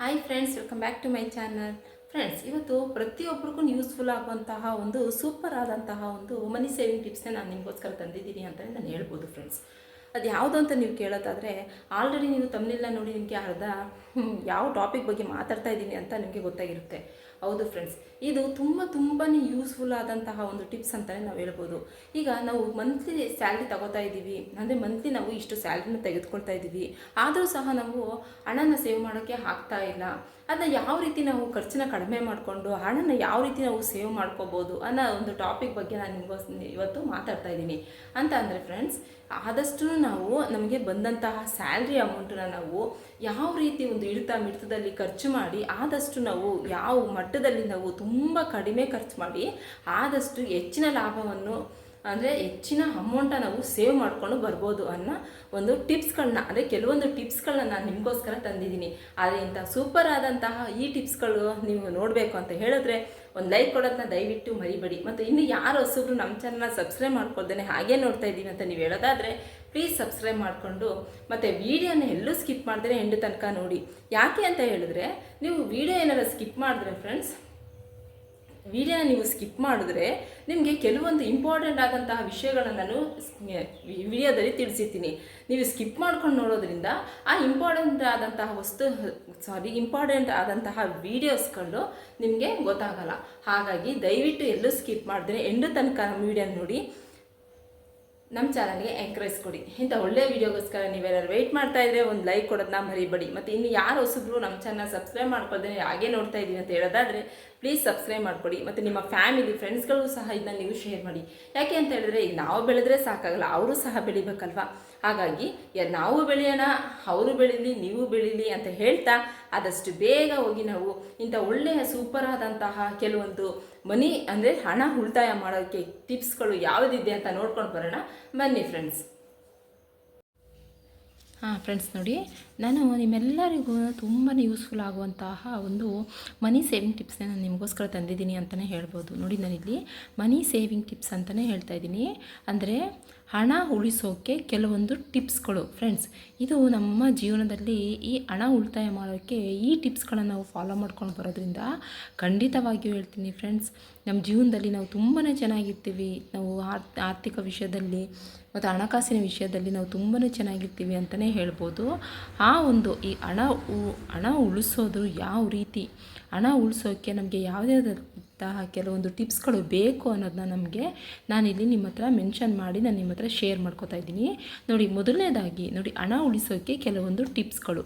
Hi friends welcome back to my channel friends ಇವತ್ತು ಪ್ರತಿಯೊಬ್ಬರಿಗೂ useful ಆಗುವಂತಹ ಒಂದು ಸೂಪರ್ ಆದಂತಹ ಒಂದು ಮನಿ ಸೇವಿಂಗ್ ಟಿಪ್ಸ್ನ ನಾನು ನಿಮಗೋಸ್ಕರ ತಂದಿದ್ದೀನಿ ಅಂತ ನಾನು ಹೇಳ್ಬೋದು ಫ್ರೆಂಡ್ಸ್ ಅದು ಯಾವುದು ಅಂತ ನೀವು ಕೇಳೋದಾದರೆ ಆಲ್ರೆಡಿ ನೀವು ತಮ್ಮನೆಲ್ಲ ನೋಡಿ ನಿಮಗೆ ಅರ್ಧ ಯಾವ ಟಾಪಿಕ್ ಬಗ್ಗೆ ಮಾತಾಡ್ತಾ ಇದ್ದೀನಿ ಅಂತ ನಿಮಗೆ ಗೊತ್ತಾಗಿರುತ್ತೆ. ಹೌದು ಫ್ರೆಂಡ್ಸ್ ಇದು ತುಂಬ ತುಂಬಾ ಯೂಸ್ಫುಲ್ ಆದಂತಹ ಒಂದು ಟಿಪ್ಸ್ ಅಂತಲೇ ನಾವು ಹೇಳ್ಬೋದು. ಈಗ ನಾವು ಮಂತ್ಲಿ ಸ್ಯಾಲ್ರಿ ತಗೋತಾ ಇದ್ದೀವಿ. ಅಂದರೆ ಮಂತ್ಲಿ ನಾವು ಇಷ್ಟು ಸ್ಯಾಲ್ರಿನ ತೆಗೆದುಕೊಳ್ತಾ ಇದ್ದೀವಿ. ಆದರೂ ಸಹ ನಾವು ಹಣನ ಸೇವ್ ಮಾಡೋಕ್ಕೆ ಆಗ್ತಾ ಇಲ್ಲ. ಅದನ್ನ ಯಾವ ರೀತಿ ನಾವು ಖರ್ಚನ್ನ ಕಡಿಮೆ ಮಾಡಿಕೊಂಡು, ಹಣನ ಯಾವ ರೀತಿ ನಾವು ಸೇವ್ ಮಾಡ್ಕೋಬೋದು ಅನ್ನೋ ಒಂದು ಟಾಪಿಕ್ ಬಗ್ಗೆ ನಾನು ನಿಮಗೋಸ್ ಇವತ್ತು ಮಾತಾಡ್ತಾ ಇದ್ದೀನಿ. ಅಂತ ಅಂದರೆ ಫ್ರೆಂಡ್ಸ್ ಆದಷ್ಟು ನಾವು ನಮಗೆ ಬಂದಂತಹ ಸ್ಯಾಲ್ರಿ ಅಮೌಂಟನ್ನ ನಾವು ಯಾವ ರೀತಿ ಒಂದು ಇಳಿತ ಮಿಡಿತದಲ್ಲಿ ಖರ್ಚು ಮಾಡಿ, ಆದಷ್ಟು ನಾವು ಯಾವ ಮಟ್ಟದಲ್ಲಿ ನಾವು ತುಂಬ ಕಡಿಮೆ ಖರ್ಚು ಮಾಡಿ, ಆದಷ್ಟು ಹೆಚ್ಚಿನ ಲಾಭವನ್ನು ಅಂದರೆ ಹೆಚ್ಚಿನ ಅಮೌಂಟ ನಾವು ಸೇವ್ ಮಾಡ್ಕೊಂಡು ಬರ್ಬೋದು ಅನ್ನೋ ಒಂದು ಟಿಪ್ಸ್ಗಳನ್ನ ಅಂದರೆ ಕೆಲವೊಂದು ಟಿಪ್ಸ್ಗಳನ್ನ ನಾನು ನಿಮಗೋಸ್ಕರ ತಂದಿದ್ದೀನಿ. ಆದರೆ ಇಂಥ ಸೂಪರ್ ಆದಂತಹ ಈ ಟಿಪ್ಸ್ಗಳು ನೀವು ನೋಡಬೇಕು ಅಂತ ಹೇಳಿದ್ರೆ ಒಂದು ಲೈಕ್ ಕೊಡೋದನ್ನ ದಯವಿಟ್ಟು ಮರಿಬೇಡಿ. ಮತ್ತು ಇನ್ನು ಯಾರು ಹೊಸಬ್ರು ನಮ್ಮ ಚಾನಲ್ನ ಸಬ್ಸ್ಕ್ರೈಬ್ ಮಾಡ್ಕೊಳ್ದೇ ಹಾಗೆ ನೋಡ್ತಾ ಇದ್ದೀನಿ ಅಂತ ನೀವು ಹೇಳೋದಾದರೆ ಪ್ಲೀಸ್ ಸಬ್ಸ್ಕ್ರೈಬ್ ಮಾಡಿಕೊಂಡು, ಮತ್ತು ವೀಡಿಯೋನ ಎಲ್ಲೂ ಸ್ಕಿಪ್ ಮಾಡಿದ್ರೆ ಎಂಡು ತನಕ ನೋಡಿ. ಯಾಕೆ ಅಂತ ಹೇಳಿದ್ರೆ, ನೀವು ವೀಡಿಯೋ ಏನಾರು ಸ್ಕಿಪ್ ಮಾಡಿದ್ರೆ ಫ್ರೆಂಡ್ಸ್ ವಿಡಿಯೋನ ನೀವು ಸ್ಕಿಪ್ ಮಾಡಿದ್ರೆ ನಿಮಗೆ ಕೆಲವೊಂದು ಇಂಪಾರ್ಟೆಂಟ್ ಆದಂತಹ ವಿಷಯಗಳನ್ನು ನಾನು ವಿಡಿಯೋದಲ್ಲಿ ತಿಳಿಸಿರ್ತೀನಿ. ನೀವು ಸ್ಕಿಪ್ ಮಾಡ್ಕೊಂಡು ನೋಡೋದ್ರಿಂದ ಆ ಇಂಪಾರ್ಟೆಂಟ್ ಆದಂತಹ ವಸ್ತು, ಸಾರಿ, ಇಂಪಾರ್ಟೆಂಟ್ ಆದಂತಹ ವೀಡಿಯೋಸ್ಗಳು ನಿಮಗೆ ಗೊತ್ತಾಗಲ್ಲ. ಹಾಗಾಗಿ ದಯವಿಟ್ಟು ಎಲ್ಲೂ ಸ್ಕಿಪ್ ಮಾಡಿದ್ರೆ ಎಂಡು ತನಕ ನಮ್ಮ ವಿಡಿಯೋ ನೋಡಿ. ನಮ್ಮ ಚಾನಲ್ಗೆ ಎಂಕರೇಜ್ ಕೊಡಿ. ಇಂಥ ಒಳ್ಳೆಯ ವೀಡಿಯೋಗೋಸ್ಕರ ನೀವೆಲ್ಲರೂ ವೆಯ್ಟ್ ಮಾಡ್ತಾ ಇದ್ರೆ ಒಂದು ಲೈಕ್ ಕೊಡೋದನ್ನ ಮರಿಬೇಡಿ. ಮತ್ತು ಇನ್ನು ಯಾರು ಹೊಸಬ್ರು ನಮ್ಮ ಚಾನಲ್ ಸಬ್ಸ್ಕ್ರೈಬ್ ಮಾಡ್ಕೊಳ್ದೆ ಹಾಗೆ ನೋಡ್ತಾ ಇದ್ದೀನಿ ಅಂತ ಹೇಳೋದಾದರೆ ಪ್ಲೀಸ್ ಸಬ್ಸ್ಕ್ರೈಬ್ ಮಾಡ್ಕೊಡಿ. ಮತ್ತು ನಿಮ್ಮ ಫ್ಯಾಮಿಲಿ ಫ್ರೆಂಡ್ಸ್ಗಳಿಗೂ ಸಹ ಇದನ್ನ ನೀವು ಶೇರ್ ಮಾಡಿ. ಯಾಕೆ ಅಂತ ಹೇಳಿದ್ರೆ ಈಗ ನಾವು ಬೆಳೆದ್ರೆ ಸಾಕಾಗಲ್ಲ, ಅವರು ಸಹ ಬೆಳಿಬೇಕಲ್ವ? ಹಾಗಾಗಿ ನಾವು ಬೆಳೆಯೋಣ, ಅವರು ಬೆಳೀಲಿ, ನೀವು ಬೆಳೀಲಿ ಅಂತ ಹೇಳ್ತಾ ಆದಷ್ಟು ಬೇಗ ಹೋಗಿ ನಾವು ಇಂಥ ಒಳ್ಳೆಯ ಸೂಪರ್ ಆದಂತಹ ಕೆಲವೊಂದು ಮನಿ ಅಂದರೆ ಹಣ ಉಳಿತಾಯ ಮಾಡೋಕ್ಕೆ ಟಿಪ್ಸ್ಗಳು ಯಾವುದಿದೆ ಅಂತ ನೋಡ್ಕೊಂಡು ಬರೋಣ. ಬನ್ನಿ ಫ್ರೆಂಡ್ಸ್ ಹಾಂ ಫ್ರೆಂಡ್ಸ್ ನೋಡಿ, ನಾನು ನಿಮ್ಮೆಲ್ಲರಿಗೂ ತುಂಬಾ ಯೂಸ್ಫುಲ್ ಆಗುವಂತಹ ಒಂದು ಮನಿ ಸೇವಿಂಗ್ ಟಿಪ್ಸ್ನ ನಾನು ನಿಮಗೋಸ್ಕರ ತಂದಿದ್ದೀನಿ ಅಂತಲೇ ಹೇಳ್ಬೋದು. ನೋಡಿ ನಾನಿಲ್ಲಿ ಮನಿ ಸೇವಿಂಗ್ ಟಿಪ್ಸ್ ಅಂತಲೇ ಹೇಳ್ತಾ ಇದ್ದೀನಿ. ಅಂದರೆ ಹಣ ಉಳಿಸೋಕ್ಕೆ ಕೆಲವೊಂದು ಟಿಪ್ಸ್ಗಳು. ಫ್ರೆಂಡ್ಸ್ ಇದು ನಮ್ಮ ಜೀವನದಲ್ಲಿ ಈ ಹಣ ಉಳಿತಾಯ ಮಾಡೋಕ್ಕೆ ಈ ಟಿಪ್ಸ್ಗಳನ್ನು ನಾವು ಫಾಲೋ ಮಾಡ್ಕೊಂಡು ಬರೋದ್ರಿಂದ ಖಂಡಿತವಾಗಿಯೂ ಹೇಳ್ತೀನಿ ಫ್ರೆಂಡ್ಸ್ ನಮ್ಮ ಜೀವನದಲ್ಲಿ ನಾವು ತುಂಬಾ ಚೆನ್ನಾಗಿರ್ತೀವಿ. ನಾವು ಆರ್- ಆರ್ಥಿಕ ವಿಷಯದಲ್ಲಿ ಮತ್ತು ಹಣಕಾಸಿನ ವಿಷಯದಲ್ಲಿ ನಾವು ತುಂಬಾ ಚೆನ್ನಾಗಿರ್ತೀವಿ ಅಂತಲೇ ಹೇಳ್ಬೋದು. ಆ ಒಂದು ಈ ಹಣ ಹಣ ಉಳಿಸೋದು ಯಾವ ರೀತಿ? ಹಣ ಉಳಿಸೋಕ್ಕೆ ನಮಗೆ ಯಾವುದಾದಂತಹ ಕೆಲವೊಂದು ಟಿಪ್ಸ್ಗಳು ಬೇಕು ಅನ್ನೋದನ್ನ ನಮಗೆ ನಾನಿಲ್ಲಿ ನಿಮ್ಮ ಹತ್ರ ಮೆನ್ಷನ್ ಮಾಡಿ ನಾನು ನಿಮ್ಮ ಹತ್ರ ಶೇರ್ ಮಾಡ್ಕೋತಾ ಇದ್ದೀನಿ. ನೋಡಿ, ಮೊದಲನೇದಾಗಿ ನೋಡಿ, ಹಣ ಉಳಿಸೋಕ್ಕೆ ಕೆಲವೊಂದು ಟಿಪ್ಸ್ಗಳು.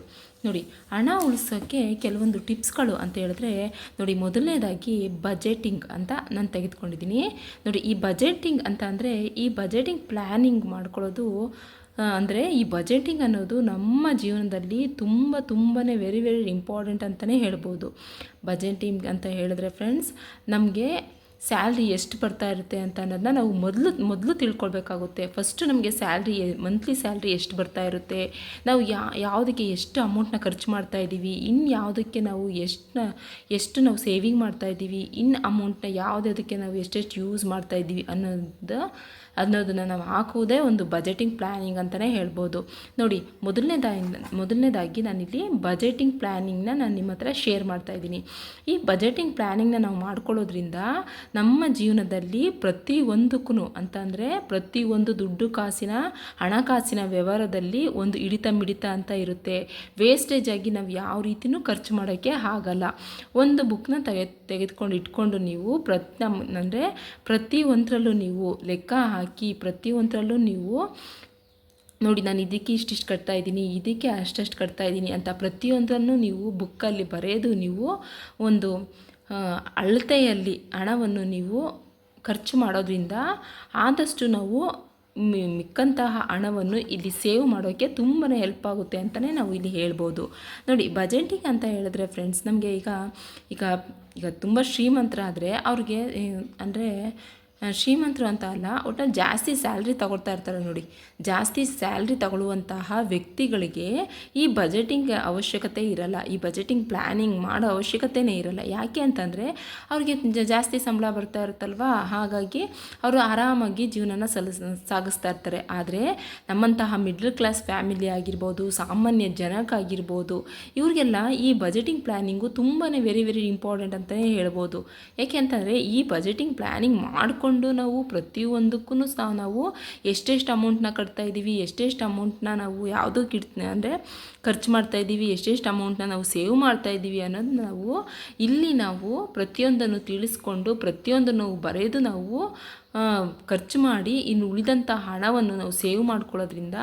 ನೋಡಿ, ಹಣ ಉಳಿಸೋಕ್ಕೆ ಕೆಲವೊಂದು ಟಿಪ್ಸ್ಗಳು ಅಂತ ಹೇಳಿದ್ರೆ, ನೋಡಿ, ಮೊದಲನೇದಾಗಿ ಬಜೆಟಿಂಗ್ ಅಂತ ನಾನು ತೆಗೆದುಕೊಂಡಿದ್ದೀನಿ. ನೋಡಿ, ಈ ಬಜೆಟಿಂಗ್ ಅಂತ ಅಂದರೆ ಈ ಬಜೆಟಿಂಗ್ ಪ್ಲ್ಯಾನಿಂಗ್ ಮಾಡ್ಕೊಳ್ಳೋದು ಅಂದರೆ ಈ ಬಜೆಟಿಂಗ್ ಅನ್ನೋದು ನಮ್ಮ ಜೀವನದಲ್ಲಿ ತುಂಬ ತುಂಬಾ ವೆರಿ ವೆರಿ ಇಂಪಾರ್ಟೆಂಟ್ ಅಂತಲೇ ಹೇಳ್ಬೋದು. ಬಜೆಟಿಂಗ್ ಅಂತ ಹೇಳಿದ್ರೆ ಫ್ರೆಂಡ್ಸ್ ನಮಗೆ ಸ್ಯಾಲ್ರಿ ಎಷ್ಟು ಬರ್ತಾ ಇರುತ್ತೆ ಅಂತ ಅನ್ನೋದನ್ನ ನಾವು ಮೊದಲು ಮೊದಲು ತಿಳ್ಕೊಳ್ಬೇಕಾಗುತ್ತೆ. ಫಸ್ಟು ನಮಗೆ ಸ್ಯಾಲ್ರಿ ಮಂತ್ಲಿ ಸ್ಯಾಲ್ರಿ ಎಷ್ಟು ಬರ್ತಾ ಇರುತ್ತೆ, ನಾವು ಯಾ, ಯಾವುದಕ್ಕೆ ಎಷ್ಟು ಅಮೌಂಟ್ನ ಖರ್ಚು ಮಾಡ್ತಾ ಇದ್ದೀವಿ ಇನ್ನು ಯಾವುದಕ್ಕೆ ನಾವು ಎಷ್ಟು ಎಷ್ಟು ನಾವು ಸೇವಿಂಗ್ ಮಾಡ್ತಾ ಇದ್ದೀವಿ ಇನ್ನು ಅಮೌಂಟ್ನ ಯಾವುದಕ್ಕೆ ನಾವು ಎಷ್ಟೆಷ್ಟು ಯೂಸ್ ಮಾಡ್ತಾ ಇದ್ದೀವಿ ಅನ್ನೋದು ಅನ್ನೋದನ್ನು ನಾವು ಹಾಕುವುದೇ ಒಂದು ಬಜೆಟಿಂಗ್ ಪ್ಲ್ಯಾನಿಂಗ್ ಅಂತಲೇ ಹೇಳ್ಬೋದು. ನೋಡಿ ಮೊದಲನೇದಾಗಿ ಮೊದಲನೇದಾಗಿ ನಾನಿಲ್ಲಿ ಬಜೆಟಿಂಗ್ ಪ್ಲ್ಯಾನಿಂಗ್ನ ನಾನು ನಿಮ್ಮ ಹತ್ರ ಶೇರ್ ಮಾಡ್ತಾ ಇದ್ದೀನಿ. ಈ ಬಜೆಟಿಂಗ್ ಪ್ಲ್ಯಾನಿಂಗ್ನ ನಾವು ಮಾಡ್ಕೊಳ್ಳೋದ್ರಿಂದ ನಮ್ಮ ಜೀವನದಲ್ಲಿ ಪ್ರತಿ ಒಂದಕ್ಕೂ ಅಂತಂದರೆ ಪ್ರತಿಯೊಂದು ದುಡ್ಡು ಕಾಸಿನ ಹಣಕಾಸಿನ ವ್ಯವಹಾರದಲ್ಲಿ ಒಂದು ಹಿಡಿತ ಮಿಡಿತ ಅಂತ ಇರುತ್ತೆ. ವೇಸ್ಟೇಜ್ ಆಗಿ ನಾವು ಯಾವ ರೀತಿಯೂ ಖರ್ಚು ಮಾಡೋಕ್ಕೆ ಆಗಲ್ಲ. ಒಂದು ಬುಕ್ನ ತೆಗೆ ತೆಗೆದುಕೊಂಡು ಇಟ್ಕೊಂಡು ನೀವು ಪ್ರತಿ ಅಂದರೆ ಪ್ರತಿಯೊಂದರಲ್ಲೂ ನೀವು ಲೆಕ್ಕ ಹಾಕಿ ಪ್ರತಿಯೊಂದರಲ್ಲೂ ನೀವು ನೋಡಿ, ನಾನು ಇದಕ್ಕೆ ಇಷ್ಟಿಷ್ಟು ಕಟ್ತಾ ಇದ್ದೀನಿ, ಇದಕ್ಕೆ ಅಷ್ಟಷ್ಟು ಕಟ್ತಾ ಇದ್ದೀನಿ ಅಂತ ಪ್ರತಿಯೊಂದನ್ನು ನೀವು ಬುಕ್ಕಲ್ಲಿ ಬರೆದು ನೀವು ಒಂದು ಅಳತೆಯಲ್ಲಿ ಹಣವನ್ನು ನೀವು ಖರ್ಚು ಮಾಡೋದ್ರಿಂದ ಆದಷ್ಟು ನಾವು ಮಿಕ್ಕಂತಹ ಹಣವನ್ನು ಇಲ್ಲಿ ಸೇವ್ ಮಾಡೋಕ್ಕೆ ತುಂಬಾ ಹೆಲ್ಪ್ ಆಗುತ್ತೆ ಅಂತಲೇ ನಾವು ಇಲ್ಲಿ ಹೇಳ್ಬೋದು. ನೋಡಿ, ಬಜೆಟಿಂಗ್ ಅಂತ ಹೇಳಿದ್ರೆ ಫ್ರೆಂಡ್ಸ್ ನಮಗೆ ಈಗ ಈಗ ಈಗ ತುಂಬ ಶ್ರೀಮಂತರಾದರೆ ಅವ್ರಿಗೆ ಅಂದರೆ ಶ್ರೀಮಂತರು ಅಂತ ಅಲ್ಲ ಒಟ್ಟು ಜಾಸ್ತಿ ಸ್ಯಾಲ್ರಿ ತಗೊಳ್ತಾ ಇರ್ತಾರೆ ನೋಡಿ. ಜಾಸ್ತಿ ಸ್ಯಾಲ್ರಿ ತಗೊಳ್ಳುವಂತಹ ವ್ಯಕ್ತಿಗಳಿಗೆ ಈ ಬಜೆಟಿಂಗ್ ಅವಶ್ಯಕತೆ ಇರಲ್ಲ, ಈ ಬಜೆಟಿಂಗ್ ಪ್ಲ್ಯಾನಿಂಗ್ ಮಾಡೋ ಅವಶ್ಯಕತೆನೇ ಇರಲ್ಲ. ಯಾಕೆ ಅಂತಂದರೆ, ಅವ್ರಿಗೆ ಜಾಸ್ತಿ ಸಂಬಳ ಬರ್ತಾ ಇರುತ್ತಲ್ವಾ? ಹಾಗಾಗಿ ಅವರು ಆರಾಮಾಗಿ ಜೀವನನ ಸಲ್ಲಿಸ್, ಸಾಗಿಸ್ತಾ ಇರ್ತಾರೆ. ಆದರೆ ನಮ್ಮಂತಹ ಮಿಡ್ಲ್ ಕ್ಲಾಸ್ ಫ್ಯಾಮಿಲಿ ಆಗಿರ್ಬೋದು, ಸಾಮಾನ್ಯ ಜನಕ್ಕಾಗಿರ್ಬೋದು ಇವ್ರಿಗೆಲ್ಲ ಈ ಬಜೆಟಿಂಗ್ ಪ್ಲ್ಯಾನಿಂಗು ತುಂಬಾ ವೆರಿ ವೆರಿ ಇಂಪಾರ್ಟೆಂಟ್ ಅಂತಲೇ ಹೇಳ್ಬೋದು. ಯಾಕೆ ಅಂತಂದರೆ, ಈ ಬಜೆಟಿಂಗ್ ಪ್ಲ್ಯಾನಿಂಗ್ ಮಾಡಿಕೊಂಡು ನಾವು ಪ್ರತಿಯೊಂದಕ್ಕೂ ಸಹ ನಾವು ಎಷ್ಟೆಷ್ಟು ಅಮೌಂಟ್ನ ಕಟ್ತಾ ಇದ್ದೀವಿ ಎಷ್ಟೆಷ್ಟು ಅಮೌಂಟ್ನ ನಾವು ಯಾವುದಕ್ಕೆ ಇಡ್ತೀನಿ ಅಂದರೆ ಖರ್ಚು ಮಾಡ್ತಾ ಇದ್ದೀವಿ, ಎಷ್ಟೆಷ್ಟು ಅಮೌಂಟ್ನ ನಾವು ಸೇವ್ ಮಾಡ್ತಾ ಇದ್ದೀವಿ ಅನ್ನೋದು ನಾವು ಇಲ್ಲಿ ನಾವು ಪ್ರತಿಯೊಂದನ್ನು ತಿಳಿಸ್ಕೊಂಡು, ಪ್ರತಿಯೊಂದನ್ನು ಬರೆದು ನಾವು ಖರ್ಚು ಮಾಡಿ ಇನ್ನು ಉಳಿದಂಥ ಹಣವನ್ನು ನಾವು ಸೇವ್ ಮಾಡ್ಕೊಳ್ಳೋದ್ರಿಂದ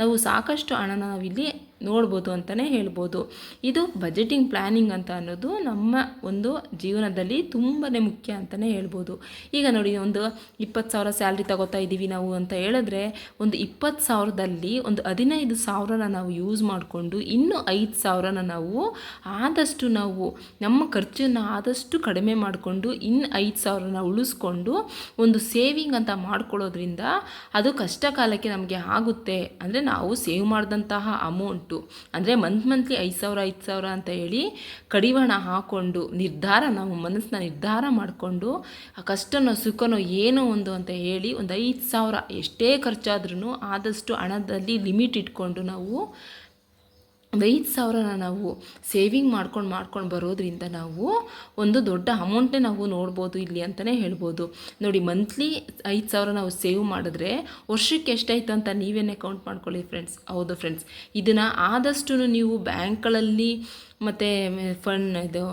ನಾವು ಸಾಕಷ್ಟು ಹಣನ ನಾವಿಲ್ಲಿ ನೋಡ್ಬೋದು ಅಂತಲೇ ಹೇಳ್ಬೋದು. ಇದು ಬಜೆಟಿಂಗ್ ಪ್ಲ್ಯಾನಿಂಗ್ ಅಂತ ಅನ್ನೋದು ನಮ್ಮ ಒಂದು ಜೀವನದಲ್ಲಿ ತುಂಬಾ ಮುಖ್ಯ ಅಂತಲೇ ಹೇಳ್ಬೋದು. ಈಗ ನೋಡಿ, ಒಂದು ಇಪ್ಪತ್ತು ಸಾವಿರ ಸ್ಯಾಲ್ರಿ ತಗೋತಾ ಇದ್ದೀವಿ ನಾವು ಅಂತ ಹೇಳಿದ್ರೆ ಒಂದು ಇಪ್ಪತ್ತು ಸಾವಿರದಲ್ಲಿ ಒಂದು ಹದಿನೈದು ಸಾವಿರನ ನಾವು ಯೂಸ್ ಮಾಡಿಕೊಂಡು ಇನ್ನು ಐದು ಸಾವಿರನ ನಾವು ಆದಷ್ಟು ನಾವು ನಮ್ಮ ಖರ್ಚನ್ನು ಆದಷ್ಟು ಕಡಿಮೆ ಮಾಡಿಕೊಂಡು ಇನ್ನು ಐದು ಸಾವಿರನ ಉಳಿಸ್ಕೊಂಡು ಒಂದು ಸೇವಿಂಗ್ ಅಂತ ಮಾಡ್ಕೊಳ್ಳೋದ್ರಿಂದ ಅದು ಕಷ್ಟ ಕಾಲಕ್ಕೆ ನಮಗೆ ಆಗುತ್ತೆ. ಅಂದರೆ ನಾವು ಸೇವ್ ಮಾಡಿದಂತಹ ಅಮೌಂಟು. ಅಂದರೆ ಮಂತ್ ಮಂತ್ಲಿ ಐದು ಸಾವಿರ ಐದು ಸಾವಿರ ಅಂತ ಹೇಳಿ ಕಡಿವಾಣ ಹಾಕ್ಕೊಂಡು ನಿರ್ಧಾರ ನಾವು ಮನಸ್ಸನ್ನ ನಿರ್ಧಾರ ಮಾಡಿಕೊಂಡು ಆ ಕಷ್ಟನೋ, ಸುಖನೋ ಏನೋ ಒಂದು ಅಂತ ಹೇಳಿ ಒಂದು ಐದು ಸಾವಿರ ಎಷ್ಟೇ ಖರ್ಚಾದ್ರೂ ಆದಷ್ಟು ಹಣದಲ್ಲಿ ಲಿಮಿಟ್ ಇಟ್ಕೊಂಡು ನಾವು ಒಂದು ಐದು ಸಾವಿರನ ನಾವು ಸೇವಿಂಗ್ ಮಾಡ್ಕೊಂಡು ಮಾಡ್ಕೊಂಡು ಬರೋದ್ರಿಂದ ನಾವು ಒಂದು ದೊಡ್ಡ ಅಮೌಂಟ್ನೇ ನಾವು ನೋಡ್ಬೋದು ಇಲ್ಲಿ ಅಂತಲೇ ಹೇಳ್ಬೋದು. ನೋಡಿ ಮಂತ್ಲಿ ಐದು ಸಾವಿರ ನಾವು ಸೇವ್ ಮಾಡಿದ್ರೆ ವರ್ಷಕ್ಕೆ ಎಷ್ಟಾಯ್ತು ಅಂತ ನೀವೇನೇ ಕೌಂಟ್ ಮಾಡ್ಕೊಳ್ಳಿ ಫ್ರೆಂಡ್ಸ್ ಹೌದು ಫ್ರೆಂಡ್ಸ್ ಇದನ್ನು ಆದಷ್ಟು ನೀವು ಬ್ಯಾಂಕ್ಗಳಲ್ಲಿ ಮತ್ತು ಫಂಡ್ ಇದು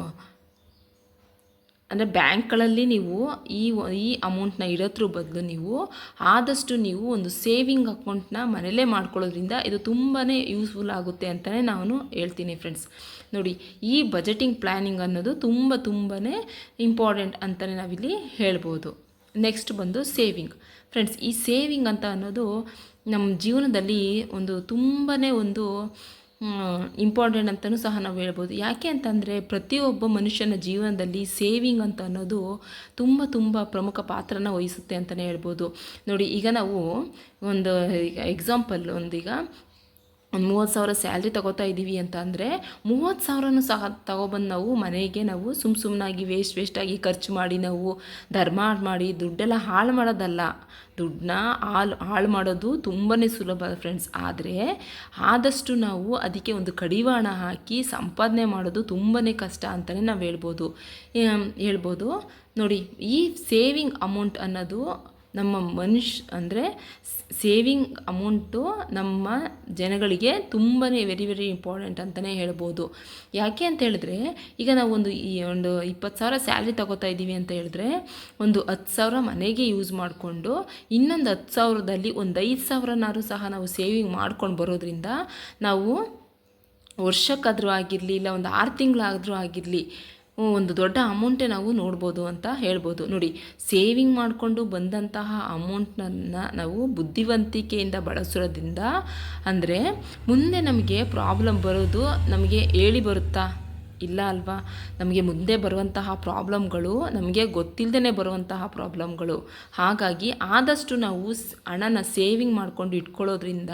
ಅಂದರೆ ಬ್ಯಾಂಕ್ಗಳಲ್ಲಿ ನೀವು ಈ ಈ ಅಮೌಂಟ್ನ ಇಡೋದ್ರ ಬದಲು ನೀವು ಆದಷ್ಟು ನೀವು ಒಂದು ಸೇವಿಂಗ್ ಅಕೌಂಟ್ನ ಮನೇಲೇ ಮಾಡ್ಕೊಳ್ಳೋದ್ರಿಂದ ಇದು ತುಂಬಾ ಯೂಸ್ಫುಲ್ ಆಗುತ್ತೆ ಅಂತಲೇ ನಾನು ಹೇಳ್ತೀನಿ ಫ್ರೆಂಡ್ಸ್. ನೋಡಿ, ಈ ಬಜೆಟಿಂಗ್ ಪ್ಲ್ಯಾನಿಂಗ್ ಅನ್ನೋದು ತುಂಬ ತುಂಬಾ ಇಂಪಾರ್ಟೆಂಟ್ ಅಂತಲೇ ನಾವಿಲ್ಲಿ ಹೇಳ್ಬೋದು. ನೆಕ್ಸ್ಟ್ ಬಂದು ಸೇವಿಂಗ್. ಫ್ರೆಂಡ್ಸ್, ಈ ಸೇವಿಂಗ್ ಅಂತ ಅನ್ನೋದು ನಮ್ಮ ಜೀವನದಲ್ಲಿ ಒಂದು ತುಂಬಾ ಒಂದು ಇಂಪಾರ್ಟೆಂಟ್ ಅಂತಲೂ ಸಹ ನಾವು ಹೇಳ್ಬೋದು. ಯಾಕೆ ಅಂತಂದರೆ ಪ್ರತಿಯೊಬ್ಬ ಮನುಷ್ಯನ ಜೀವನದಲ್ಲಿ ಸೇವಿಂಗ್ ಅಂತ ಅನ್ನೋದು ತುಂಬ ತುಂಬ ಪ್ರಮುಖ ಪಾತ್ರನ ವಹಿಸುತ್ತೆ ಅಂತಲೇ ಹೇಳ್ಬೋದು. ನೋಡಿ, ಈಗ ನಾವು ಒಂದು ಎಕ್ಸಾಂಪಲ್ ಒಂದೀಗ ಒಂದು ಮೂವತ್ತು ಸಾವಿರ ಸ್ಯಾಲ್ರಿ ತಗೋತಾ ಇದ್ದೀವಿ ಅಂತ ಅಂದರೆ ಮೂವತ್ತು ಸಾವಿರನೂ ಸಹ ತಗೊಬಂದು ನಾವು ಮನೆಗೆ ನಾವು ಸುಮ್ಮ ಸುಮ್ಮನಾಗಿ ವೇಸ್ಟ್ ವೇಸ್ಟಾಗಿ ಖರ್ಚು ಮಾಡಿ ನಾವು ಧರ್ಮ ಮಾಡಿ ದುಡ್ಡೆಲ್ಲ ಹಾಳು ಮಾಡೋದಲ್ಲ. ದುಡ್ಡನ್ನ ಹಾಳು ಹಾಳು ಮಾಡೋದು ತುಂಬಾ ಸುಲಭ ಫ್ರೆಂಡ್ಸ್ ಆದರೆ ಆದಷ್ಟು ನಾವು ಅದಕ್ಕೆ ಒಂದು ಕಡಿವಾಣ ಹಾಕಿ ಸಂಪಾದನೆ ಮಾಡೋದು ತುಂಬಾ ಕಷ್ಟ ಅಂತಲೇ ನಾವು ಹೇಳ್ಬೋದು. ಹೇಳ್ಬೋದು. ನೋಡಿ ಈ ಸೇವಿಂಗ್ ಅಮೌಂಟ್ ಅನ್ನೋದು ನಮ್ಮ ಮನುಷ್ಯ ಅಂದರೆ ಸೇವಿಂಗ್ ಅಮೌಂಟು ನಮ್ಮ ಜನಗಳಿಗೆ ತುಂಬಾ ವೆರಿ ವೆರಿ ಇಂಪಾರ್ಟೆಂಟ್ ಅಂತಲೇ ಹೇಳ್ಬೋದು. ಯಾಕೆ ಅಂತ ಹೇಳಿದ್ರೆ, ಈಗ ನಾವು ಒಂದು ಈ ಒಂದು ಇಪ್ಪತ್ತು ಸಾವಿರ ಸ್ಯಾಲ್ರಿ ತಗೋತಾ ಇದ್ದೀವಿ ಅಂತ ಹೇಳಿದ್ರೆ, ಒಂದು ಹತ್ತು ಸಾವಿರ ಮನೆಗೆ ಯೂಸ್ ಮಾಡಿಕೊಂಡು, ಇನ್ನೊಂದು ಹತ್ತು ಸಾವಿರದಲ್ಲಿ ಒಂದು ಐದು ಸಾವಿರನಾದ್ರೂ ಸಹ ನಾವು ಸೇವಿಂಗ್ ಮಾಡ್ಕೊಂಡು ಬರೋದ್ರಿಂದ ನಾವು ವರ್ಷಕ್ಕಾದರೂ ಆಗಿರಲಿ, ಇಲ್ಲ ಒಂದು ಆರು ತಿಂಗಳಾದರೂ ಆಗಿರಲಿ ಒಂದು ದೊಡ್ಡ ಅಮೌಂಟೇ ನಾವು ನೋಡ್ಬೋದು ಅಂತ ಹೇಳ್ಬೋದು. ನೋಡಿ ಸೇವಿಂಗ್ ಮಾಡಿಕೊಂಡು ಬಂದಂತಹ ಅಮೌಂಟನ್ನು ನಾವು ಬುದ್ಧಿವಂತಿಕೆಯಿಂದ ಬಳಸೋದ್ರಿಂದ ಅಂದರೆ ಮುಂದೆ ನಮಗೆ ಪ್ರಾಬ್ಲಮ್ ಬರೋದು ನಮಗೆ ಹೇಳಿ ಬರುತ್ತಾ? ಇಲ್ಲ ಅಲ್ವಾ? ನಮಗೆ ಮುಂದೆ ಬರುವಂತಹ ಪ್ರಾಬ್ಲಮ್ಗಳು, ನಮಗೆ ಗೊತ್ತಿಲ್ಲದೇ ಬರುವಂತಹ ಪ್ರಾಬ್ಲಮ್ಗಳು. ಹಾಗಾಗಿ ಆದಷ್ಟು ನಾವು ಹಣನ ಸೇವಿಂಗ್ ಮಾಡ್ಕೊಂಡು ಇಟ್ಕೊಳ್ಳೋದ್ರಿಂದ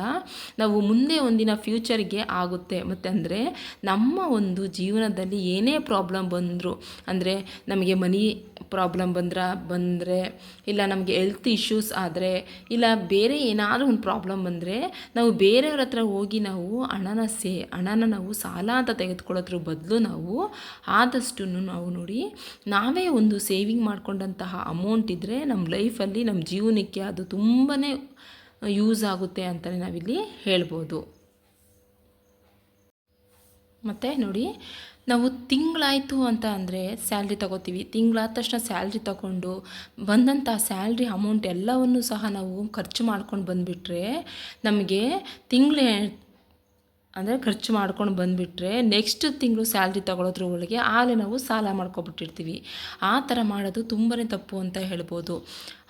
ನಾವು ಮುಂದೆ ಒಂದಿನ ಫ್ಯೂಚರ್ಗೆ ಆಗುತ್ತೆ. ಮತ್ತು ಅಂದರೆ ನಮ್ಮ ಒಂದು ಜೀವನದಲ್ಲಿ ಏನೇ ಪ್ರಾಬ್ಲಮ್ ಬಂದರೂ, ಅಂದರೆ ನಮಗೆ ಮನಿ ಪ್ರಾಬ್ಲಮ್ ಬಂದ್ರ, ಬಂದರೆ, ಇಲ್ಲ ನಮಗೆ ಹೆಲ್ತ್ ಇಶ್ಯೂಸ್ ಆದರೆ, ಇಲ್ಲ ಬೇರೆ ಏನಾದರೂ ಒಂದು ಪ್ರಾಬ್ಲಮ್ ಬಂದರೆ, ನಾವು ಬೇರೆಯವ್ರ ಹತ್ರ ಹೋಗಿ ನಾವು ಹಣನ ಸೇ, ಹಣನ ನಾವು ಸಾಲ ಅಂತ ತೆಗೆದುಕೊಳ್ಳೋದ್ರ ಬದಲು ನಾವು ಆದಷ್ಟು ನಾವು ನೋಡಿ ನಾವೇ ಒಂದು ಸೇವಿಂಗ್ ಮಾಡ್ಕೊಂಡಂತಹ ಅಮೌಂಟ್ ಇದ್ದರೆ ನಮ್ಮ ಲೈಫಲ್ಲಿ ನಮ್ಮ ಜೀವನಕ್ಕೆ ಅದು ತುಂಬಾ ಯೂಸ್ ಆಗುತ್ತೆ ಅಂತಲೇ ನಾವಿಲ್ಲಿ ಹೇಳ್ಬೋದು. ಮತ್ತು ನೋಡಿ, ನಾವು ತಿಂಗಳಾಯಿತು ಅಂತ ಅಂದರೆ ಸ್ಯಾಲ್ರಿ ತಗೋತೀವಿ. ತಿಂಗಳಾದ ತಕ್ಷಣ ಸ್ಯಾಲ್ರಿ ತಗೊಂಡು ಬಂದಂಥ ಸ್ಯಾಲ್ರಿ ಅಮೌಂಟ್ ಎಲ್ಲವನ್ನು ಸಹ ನಾವು ಖರ್ಚು ಮಾಡ್ಕೊಂಡು ಬಂದುಬಿಟ್ರೆ ನಮಗೆ ತಿಂಗಳೇ ಅಂದರೆ ಖರ್ಚು ಮಾಡ್ಕೊಂಡು ಬಂದುಬಿಟ್ರೆ ನೆಕ್ಸ್ಟ್ ತಿಂಗಳು ಸ್ಯಾಲ್ರಿ ತಗೊಳ್ಳೋದ್ರ ಒಳಗೆ ಆಗಲೇ ನಾವು ಸಾಲ ಮಾಡ್ಕೊಬಿಟ್ಟಿರ್ತೀವಿ. ಆ ಥರ ಮಾಡೋದು ತುಂಬಾ ತಪ್ಪು ಅಂತ ಹೇಳ್ಬೋದು.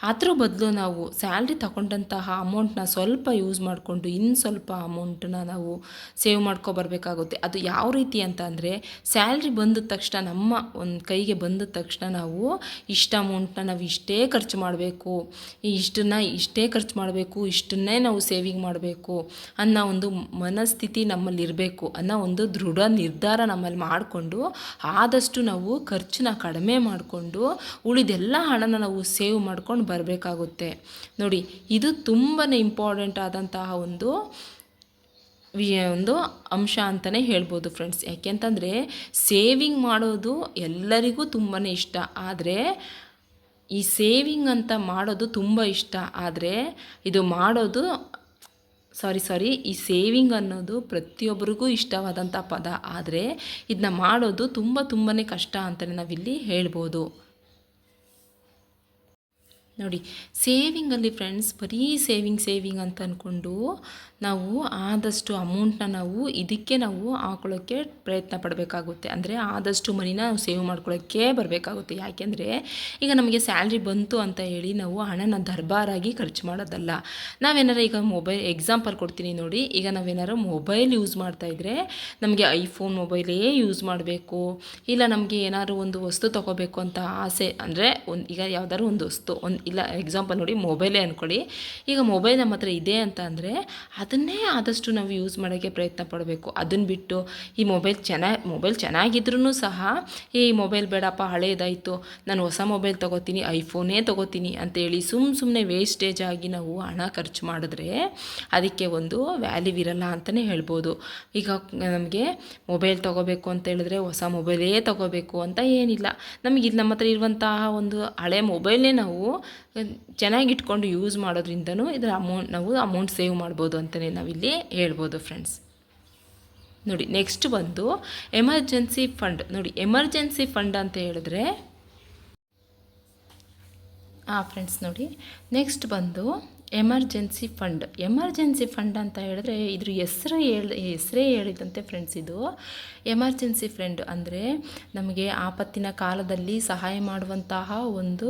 ಅದ್ರ ಬದಲು ನಾವು ಸ್ಯಾಲ್ರಿ ತಗೊಂಡಂತಹ ಅಮೌಂಟ್ನ ಸ್ವಲ್ಪ ಯೂಸ್ ಮಾಡಿಕೊಂಡು ಇನ್ನು ಸ್ವಲ್ಪ ಅಮೌಂಟನ್ನ ನಾವು ಸೇವ್ ಮಾಡ್ಕೊಬರ್ಬೇಕಾಗುತ್ತೆ ಅದು ಯಾವ ರೀತಿ ಅಂತ ಅಂದರೆ ಸ್ಯಾಲ್ರಿ ಬಂದ ತಕ್ಷಣ ನಮ್ಮ ಒಂದು ಕೈಗೆ ಬಂದ ತಕ್ಷಣ ನಾವು ಇಷ್ಟು ಅಮೌಂಟ್ನ ನಾವು ಇಷ್ಟೇ ಖರ್ಚು ಮಾಡಬೇಕು. ಇಷ್ಟನ್ನ ಇಷ್ಟೇ ಖರ್ಚು ಮಾಡಬೇಕು, ಇಷ್ಟನ್ನೇ ನಾವು ಸೇವಿಂಗ್ ಮಾಡಬೇಕು ಅನ್ನೋ ಒಂದು ಮನಸ್ಥಿತಿ ನಮ್ಮಲ್ಲಿ ಇರಬೇಕು ಅನ್ನೋ ಒಂದು ದೃಢ ನಿರ್ಧಾರ ನಮ್ಮಲ್ಲಿ ಮಾಡಿಕೊಂಡು ಆದಷ್ಟು ನಾವು ಖರ್ಚನ್ನ ಕಡಿಮೆ ಮಾಡಿಕೊಂಡು ಉಳಿದೆಲ್ಲ ಹಣನ ನಾವು ಸೇವ್ ಮಾಡ್ಕೊಂಡು ಬರಬೇಕಾಗುತ್ತೆ. ನೋಡಿ, ಇದು ತುಂಬಾ ಇಂಪಾರ್ಟೆಂಟ್ ಆದಂತಹ ಒಂದು ಒಂದು ಅಂಶ ಅಂತಲೇ ಹೇಳ್ಬೋದು ಫ್ರೆಂಡ್ಸ್ ಯಾಕೆಂತಂದರೆ ಸೇವಿಂಗ್ ಮಾಡೋದು ಎಲ್ಲರಿಗೂ ತುಂಬಾ ಇಷ್ಟ. ಆದರೆ, ಈ ಸೇವಿಂಗ್ ಅಂತ ಮಾಡೋದು ತುಂಬ ಇಷ್ಟ. ಆದರೆ, ಇದು ಮಾಡೋದು ಸಾರಿ ಸಾರಿ ಈ ಸೇವಿಂಗ್ ಅನ್ನೋದು ಪ್ರತಿಯೊಬ್ಬರಿಗೂ ಇಷ್ಟವಾದಂಥ ಪದ. ಆದರೆ ಇದನ್ನ ಮಾಡೋದು ತುಂಬ ತುಂಬಾ ಕಷ್ಟ ಅಂತಲೇ ನಾವಿಲ್ಲಿ ಹೇಳ್ಬೋದು. ನೋಡಿ ಸೇವಿಂಗಲ್ಲಿ ಫ್ರೆಂಡ್ಸ್ ಬರೀ ಸೇವಿಂಗ್ ಸೇವಿಂಗ್ ಅಂತ ಅಂದ್ಕೊಂಡು ನಾವು ಆದಷ್ಟು ಅಮೌಂಟನ್ನ ನಾವು ಇದಕ್ಕೆ ನಾವು ಹಾಕೊಳ್ಳೋಕ್ಕೆ ಪ್ರಯತ್ನ ಪಡಬೇಕಾಗುತ್ತೆ. ಅಂದರೆ ಆದಷ್ಟು ಮನಿನ ನಾವು ಸೇವ್ ಮಾಡ್ಕೊಳ್ಳೋಕ್ಕೆ ಬರಬೇಕಾಗುತ್ತೆ. ಯಾಕೆಂದರೆ ಈಗ ನಮಗೆ ಸ್ಯಾಲ್ರಿ ಬಂತು ಅಂತ ಹೇಳಿ ನಾವು ಹಣನ ದರ್ಬಾರಾಗಿ ಖರ್ಚು ಮಾಡೋದಲ್ಲ. ನಾವೇನಾರ ಈಗ ಮೊಬೈಲ್ ಎಕ್ಸಾಂಪಲ್ ಕೊಡ್ತೀನಿ ನೋಡಿ. ಈಗ ನಾವೇನಾರು ಮೊಬೈಲ್ ಯೂಸ್ ಮಾಡ್ತಾಯಿದ್ರೆ ನಮಗೆ ಐಫೋನ್ ಮೊಬೈಲೇ ಯೂಸ್ ಮಾಡಬೇಕು. ಇಲ್ಲ ನಮಗೆ ಏನಾದ್ರು ಒಂದು ವಸ್ತು ತೊಗೋಬೇಕು ಅಂತ ಆಸೆ, ಅಂದರೆ ಒಂದು ಈಗ ಯಾವ್ದಾದ್ರು ಒಂದು ವಸ್ತು, ಒಂದು ಇಲ್ಲ ಎಕ್ಸಾಂಪಲ್ ನೋಡಿ ಮೊಬೈಲೇ ಅಂದ್ಕೊಳ್ಳಿ ಈಗ ಮೊಬೈಲ್ ನಮ್ಮ ಹತ್ರ ಇದೆ ಅಂತ ಅಂದರೆ ಅದನ್ನೇ ಆದಷ್ಟು ನಾವು ಯೂಸ್ ಮಾಡೋಕ್ಕೆ ಪ್ರಯತ್ನ ಪಡಬೇಕು. ಅದನ್ನು ಬಿಟ್ಟು ಈ ಮೊಬೈಲ್ ಚೆನ್ನಾಗಿ ಮೊಬೈಲ್ ಚೆನ್ನಾಗಿದ್ರೂ ಸಹ ಈ ಮೊಬೈಲ್ ಬೇಡಪ್ಪ, ಹಳೇದಾಯಿತು. ನಾನು ಹೊಸ ಮೊಬೈಲ್ ತೊಗೋತೀನಿ, ಐಫೋನೇ ತೊಗೋತೀನಿ ಅಂತೇಳಿ ಸುಮ್ಮ ಸುಮ್ಮನೆ ವೇಸ್ಟೇಜ್ ಆಗಿ ನಾವು ಹಣ ಖರ್ಚು ಮಾಡಿದ್ರೆ ಅದಕ್ಕೆ ಒಂದು ವ್ಯಾಲ್ಯೂ ಇರಲ್ಲ ಅಂತಲೇ ಹೇಳ್ಬೋದು. ಈಗ ನಮಗೆ ಮೊಬೈಲ್ ತೊಗೋಬೇಕು ಅಂತ ಹೇಳಿದ್ರೆ ಹೊಸ ಮೊಬೈಲೇ ತೊಗೋಬೇಕು ಅಂತ ಏನಿಲ್ಲ. ನಮಗೆ ಇದು ನಮ್ಮ ಹತ್ರ ಇರುವಂತಹ ಒಂದು ಹಳೆ ಮೊಬೈಲ್ನೇ ನಾವು ಚೆನ್ನಾಗಿ ಇಟ್ಕೊಂಡು ಯೂಸ್ ಮಾಡೋದ್ರಿಂದನೂ ಇದರ ಅಮೌಂಟ್ ನಾವು ಅಮೌಂಟ್ ಸೇವ್ ಮಾಡ್ಬೋದು ಅಂತಲೇ ನಾವಿಲ್ಲಿ ಹೇಳ್ಬೋದು ಫ್ರೆಂಡ್ಸ್ ನೋಡಿ ನೆಕ್ಸ್ಟ್ ಬಂದು ಎಮರ್ಜೆನ್ಸಿ ಫಂಡ್ ನೋಡಿ ಎಮರ್ಜೆನ್ಸಿ ಫಂಡ್ ಅಂತ ಹೇಳಿದ್ರೆ ಹಾಂ ಫ್ರೆಂಡ್ಸ್ ನೋಡಿ ನೆಕ್ಸ್ಟ್ ಬಂದು ಎಮರ್ಜೆನ್ಸಿ ಫಂಡ್. ಎಮರ್ಜೆನ್ಸಿ ಫಂಡ್ ಅಂತ ಹೇಳಿದ್ರೆ ಇದ್ರ ಹೆಸರು ಹೇಳಿ, ಹೆಸರೇ ಹೇಳಿದಂತೆ ಫ್ರೆಂಡ್ಸ್ ಇದು. ಎಮರ್ಜೆನ್ಸಿ ಫ್ರೆಂಡ್ ಅಂದರೆ ನಮಗೆ ಆಪತ್ತಿನ ಕಾಲದಲ್ಲಿ ಸಹಾಯ ಮಾಡುವಂತಹ ಒಂದು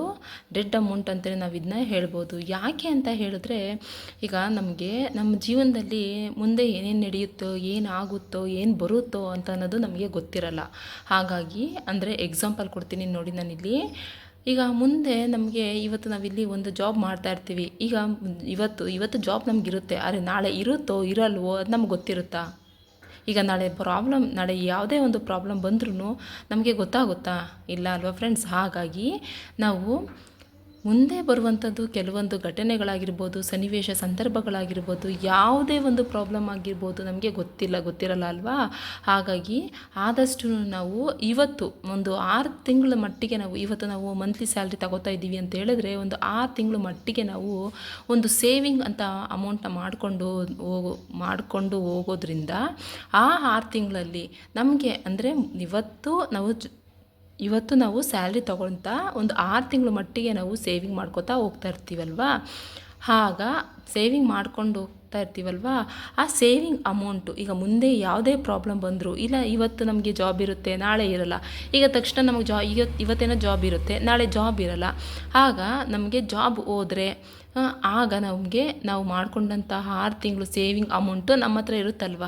ಡೆಡ್ ಅಮೌಂಟ್ ಅಂತಲೇ ನಾವು ಇದನ್ನ ಹೇಳ್ಬೋದು. ಯಾಕೆ ಅಂತ ಹೇಳಿದ್ರೆ ಈಗ ನಮಗೆ ನಮ್ಮ ಜೀವನದಲ್ಲಿ ಮುಂದೆ ಏನೇನು ನಡೆಯುತ್ತೋ ಏನಾಗುತ್ತೋ ಏನು ಬರುತ್ತೋ ಅಂತ ಅನ್ನೋದು ನಮಗೆ ಗೊತ್ತಿರಲ್ಲ. ಹಾಗಾಗಿ ಅಂದರೆ ಎಕ್ಸಾಂಪಲ್ ಕೊಡ್ತೀನಿ ನೋಡಿ ನಾನಿಲ್ಲಿ. ಈಗ ಮುಂದೆ ನಮಗೆ ಇವತ್ತು ನಾವಿಲ್ಲಿ ಒಂದು ಜಾಬ್ ಮಾಡ್ತಾ ಇರ್ತೀವಿ. ಈಗ ಇವತ್ತು ಇವತ್ತು ಜಾಬ್ ನಮಗಿರುತ್ತೆ, ಆದರೆ ನಾಳೆ ಇರುತ್ತೋ, ಇರಲ್ವೋ ಅದು ನಮ್ಗೆ ಗೊತ್ತಿರುತ್ತಾ? ಈಗ ನಾಳೆ ಪ್ರಾಬ್ಲಮ್ ನಾಳೆ ಯಾವುದೇ ಒಂದು ಪ್ರಾಬ್ಲಮ್ ಬಂದ್ರೂ ನಮಗೆ ಗೊತ್ತಾಗುತ್ತಾ? ಇಲ್ಲ ಅಲ್ವಾ ಫ್ರೆಂಡ್ಸ್ ಹಾಗಾಗಿ ನಾವು ಮುಂದೆ ಬರುವಂಥದ್ದು ಕೆಲವೊಂದು ಘಟನೆಗಳಾಗಿರ್ಬೋದು, ಸನ್ನಿವೇಶ ಸಂದರ್ಭಗಳಾಗಿರ್ಬೋದು, ಯಾವುದೇ ಒಂದು ಪ್ರಾಬ್ಲಮ್ ಆಗಿರ್ಬೋದು ನಮಗೆ ಗೊತ್ತಿಲ್ಲ, ಗೊತ್ತಿರಲ್ಲ ಅಲ್ವಾ? ಹಾಗಾಗಿ ಆದಷ್ಟು ನಾವು ಇವತ್ತು ಒಂದು ಆರು ತಿಂಗಳ ಮಟ್ಟಿಗೆ ನಾವು ಇವತ್ತು ನಾವು ಮಂತ್ಲಿ ಸ್ಯಾಲ್ರಿ ತಗೋತಾ ಇದ್ದೀವಿ ಅಂತ ಹೇಳಿದ್ರೆ ಒಂದು ಆರು ತಿಂಗಳ ಮಟ್ಟಿಗೆ ನಾವು ಒಂದು ಸೇವಿಂಗ್ ಅಂತ ಅಮೌಂಟ್ನ ಮಾಡಿಕೊಂಡು ಹೋಗೋ, ಮಾಡಿಕೊಂಡು ಹೋಗೋದ್ರಿಂದ ಆ ಆರು ತಿಂಗಳಲ್ಲಿ ನಮಗೆ ಅಂದರೆ ಇವತ್ತು ನಾವು ಇವತ್ತು ನಾವು ಸ್ಯಾಲ್ರಿ ತೊಗೊಳ್ತಾ ಒಂದು ಆರು ತಿಂಗಳ ಮಟ್ಟಿಗೆ ನಾವು ಸೇವಿಂಗ್ ಮಾಡ್ಕೋತಾ ಹೋಗ್ತಾ ಇರ್ತೀವಲ್ವಾ? ಆಗ ಸೇವಿಂಗ್ ಮಾಡ್ಕೊಂಡು ಹೋಗ್ತಾ ಇರ್ತೀವಲ್ವಾ? ಆ ಸೇವಿಂಗ್ ಅಮೌಂಟು ಈಗ ಮುಂದೆ ಯಾವುದೇ ಪ್ರಾಬ್ಲಮ್ ಬಂದರೂ, ಇಲ್ಲ ಇವತ್ತು ನಮಗೆ ಜಾಬ್ ಇರುತ್ತೆ, ನಾಳೆ ಇರಲ್ಲ, ಈಗ ತಕ್ಷಣ ನಮಗೆ ಜಾ, ಈಗ ಇವತ್ತೇನೋ ಜಾಬ್ ಇರುತ್ತೆ, ನಾಳೆ ಜಾಬ್ ಇರಲ್ಲ, ಆಗ ನಮಗೆ ಜಾಬ್ ಹೋದರೆ ಆಗ ನಮಗೆ ನಾವು ಮಾಡಿಕೊಂಡಂತಹ ಆರು ತಿಂಗಳು ಸೇವಿಂಗ್ ಅಮೌಂಟು ನಮ್ಮ ಹತ್ರ ಇರುತ್ತಲ್ವ?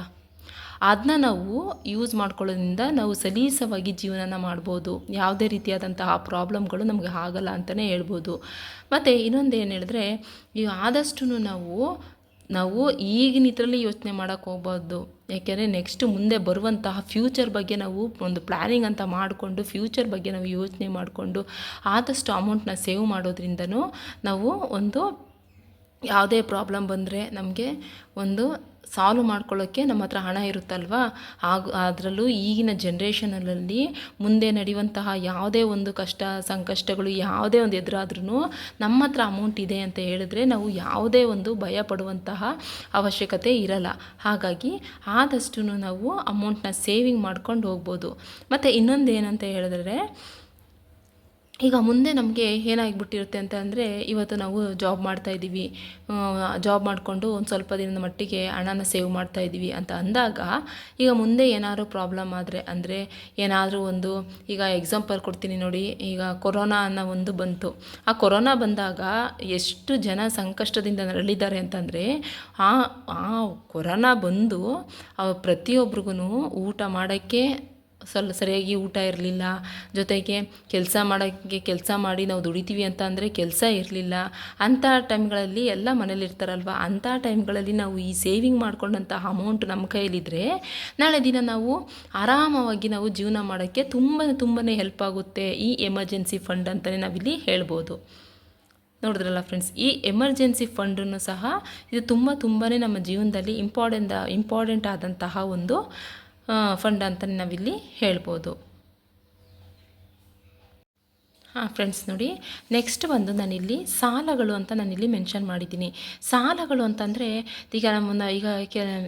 ಅದನ್ನ ನಾವು ಯೂಸ್ ಮಾಡ್ಕೊಳ್ಳೋದ್ರಿಂದ ನಾವು ಸಲೀಸವಾಗಿ ಜೀವನನ ಮಾಡ್ಬೋದು. ಯಾವುದೇ ರೀತಿಯಾದಂತಹ ಪ್ರಾಬ್ಲಮ್ಗಳು ನಮಗೆ ಆಗಲ್ಲ ಅಂತಲೇ ಹೇಳ್ಬೋದು. ಮತ್ತು ಇನ್ನೊಂದು ಏನು ಹೇಳಿದ್ರೆ ಆದಷ್ಟು ನಾವು ನಾವು ಈಗಿನ ಇದರಲ್ಲಿ ಯೋಚನೆ ಮಾಡೋಕ್ಕೆ ಹೋಗ್ಬಾರ್ದು. ಯಾಕೆಂದರೆ ನೆಕ್ಸ್ಟ್ ಮುಂದೆ ಬರುವಂತಹ ಫ್ಯೂಚರ್ ಬಗ್ಗೆ ನಾವು ಒಂದು ಪ್ಲ್ಯಾನಿಂಗ್ ಅಂತ ಮಾಡಿಕೊಂಡು ಫ್ಯೂಚರ್ ಬಗ್ಗೆ ನಾವು ಯೋಚನೆ ಮಾಡಿಕೊಂಡು, ಆದಷ್ಟು ಅಮೌಂಟ್ನ ಸೇವ್ ಮಾಡೋದ್ರಿಂದನೂ ನಾವು ಒಂದು ಯಾವುದೇ ಪ್ರಾಬ್ಲಮ್ ಬಂದರೆ ನಮಗೆ ಒಂದು ಸಾಲ್ವ್ ಮಾಡ್ಕೊಳ್ಳೋಕ್ಕೆ ನಮ್ಮ ಹತ್ರ ಹಣ ಇರುತ್ತಲ್ವಾ? ಆಗ, ಅದರಲ್ಲೂ ಈಗಿನ ಜನ್ರೇಷನಲ್ಲಿ ಮುಂದೆ ನಡೆಯುವಂತಹ ಯಾವುದೇ ಒಂದು ಕಷ್ಟ, ಸಂಕಷ್ಟಗಳು ಯಾವುದೇ ಒಂದು ಎದುರಾದ್ರೂ ನಮ್ಮ ಹತ್ರ ಅಮೌಂಟ್ ಇದೆ ಅಂತ ಹೇಳಿದ್ರೆ ನಾವು ಯಾವುದೇ ಒಂದು ಭಯ ಪಡುವಂತಹ ಅವಶ್ಯಕತೆ ಇರಲ್ಲ. ಹಾಗಾಗಿ ಆದಷ್ಟು ನಾವು ಅಮೌಂಟ್ನ ಸೇವಿಂಗ್ ಮಾಡ್ಕೊಂಡು ಹೋಗ್ಬೋದು. ಮತ್ತು ಇನ್ನೊಂದು ಏನಂತ ಹೇಳಿದ್ರೆ ಈಗ ಮುಂದೆ ನಮಗೆ ಏನಾಗಿಬಿಟ್ಟಿರುತ್ತೆ ಅಂತ ಅಂದರೆ ಇವತ್ತು ನಾವು ಜಾಬ್ ಮಾಡ್ತಾ ಇದ್ದೀವಿ. ಜಾಬ್ ಮಾಡಿಕೊಂಡು ಒಂದು ಸ್ವಲ್ಪ ದಿನದ ಮಟ್ಟಿಗೆ ಹಣನ ಸೇವ್ ಮಾಡ್ತಾ ಇದ್ದೀವಿ ಅಂತ ಅಂದಾಗ ಈಗ ಮುಂದೆ ಏನಾದರೂ ಪ್ರಾಬ್ಲಮ್ ಆದರೆ ಅಂದರೆ ಏನಾದರೂ ಒಂದು, ಈಗ ಎಕ್ಸಾಂಪಲ್ ಕೊಡ್ತೀನಿ ನೋಡಿ. ಈಗ ಕೊರೋನಾ ಅನ್ನೋ ಒಂದು ಬಂತು. ಆ ಕೊರೋನಾ ಬಂದಾಗ ಎಷ್ಟು ಜನ ಸಂಕಷ್ಟದಿಂದ ನರಳಿದ್ದಾರೆ ಅಂತಂದರೆ ಆ ಆ ಕೊರೋನಾ ಬಂದು ಪ್ರತಿಯೊಬ್ರಿಗೂ ಊಟ ಮಾಡೋಕ್ಕೆ ಸ್ವಲ್ಪ ಸರಿಯಾಗಿ ಊಟ ಇರಲಿಲ್ಲ. ಜೊತೆಗೆ ಕೆಲಸ ಮಾಡೋಕ್ಕೆ ಕೆಲಸ ಮಾಡಿ ನಾವು ದುಡಿತೀವಿ ಅಂತ ಅಂದರೆ ಕೆಲಸ ಇರಲಿಲ್ಲ. ಅಂಥ ಟೈಮ್ಗಳಲ್ಲಿ ಎಲ್ಲ ಮನೇಲಿರ್ತಾರಲ್ವ ಅಂಥ ಟೈಮ್ಗಳಲ್ಲಿ ನಾವು ಈ ಸೇವಿಂಗ್ ಮಾಡ್ಕೊಂಡಂತಹ ಅಮೌಂಟ್ ನಮ್ಮ ಕೈಯಲ್ಲಿದ್ದರೆ ನಾಳೆ ದಿನ ನಾವು ಆರಾಮವಾಗಿ ನಾವು ಜೀವನ ಮಾಡೋಕ್ಕೆ ತುಂಬ ತುಂಬಾ ಹೆಲ್ಪ್ ಆಗುತ್ತೆ ಈ ಎಮರ್ಜೆನ್ಸಿ ಫಂಡ್ ಅಂತಲೇ ನಾವಿಲ್ಲಿ ಹೇಳ್ಬೋದು. ನೋಡಿದ್ರಲ್ಲ ಫ್ರೆಂಡ್ಸ್, ಈ ಎಮರ್ಜೆನ್ಸಿ ಫಂಡನ್ನು ಸಹ ಇದು ತುಂಬ ತುಂಬಾ ನಮ್ಮ ಜೀವನದಲ್ಲಿ ಇಂಪಾರ್ಟೆಂಟ್ ಇಂಪಾರ್ಟೆಂಟ್ ಆದಂತಹ ಒಂದು ಫಂಡ್ ಅಂತ ನಾವಿಲ್ಲಿ ಹೇಳ್ಬೋದು. ಹಾಂ ಫ್ರೆಂಡ್ಸ್ ನೋಡಿ ನೆಕ್ಸ್ಟ್ ಬಂದು ನಾನಿಲ್ಲಿ ಸಾಲಗಳು ಅಂತ ನಾನಿಲ್ಲಿ ಮೆನ್ಷನ್ ಮಾಡಿದ್ದೀನಿ. ಸಾಲಗಳು ಅಂತಂದರೆ, ಈಗ ನಮ್ಮನ್ನು, ಈಗ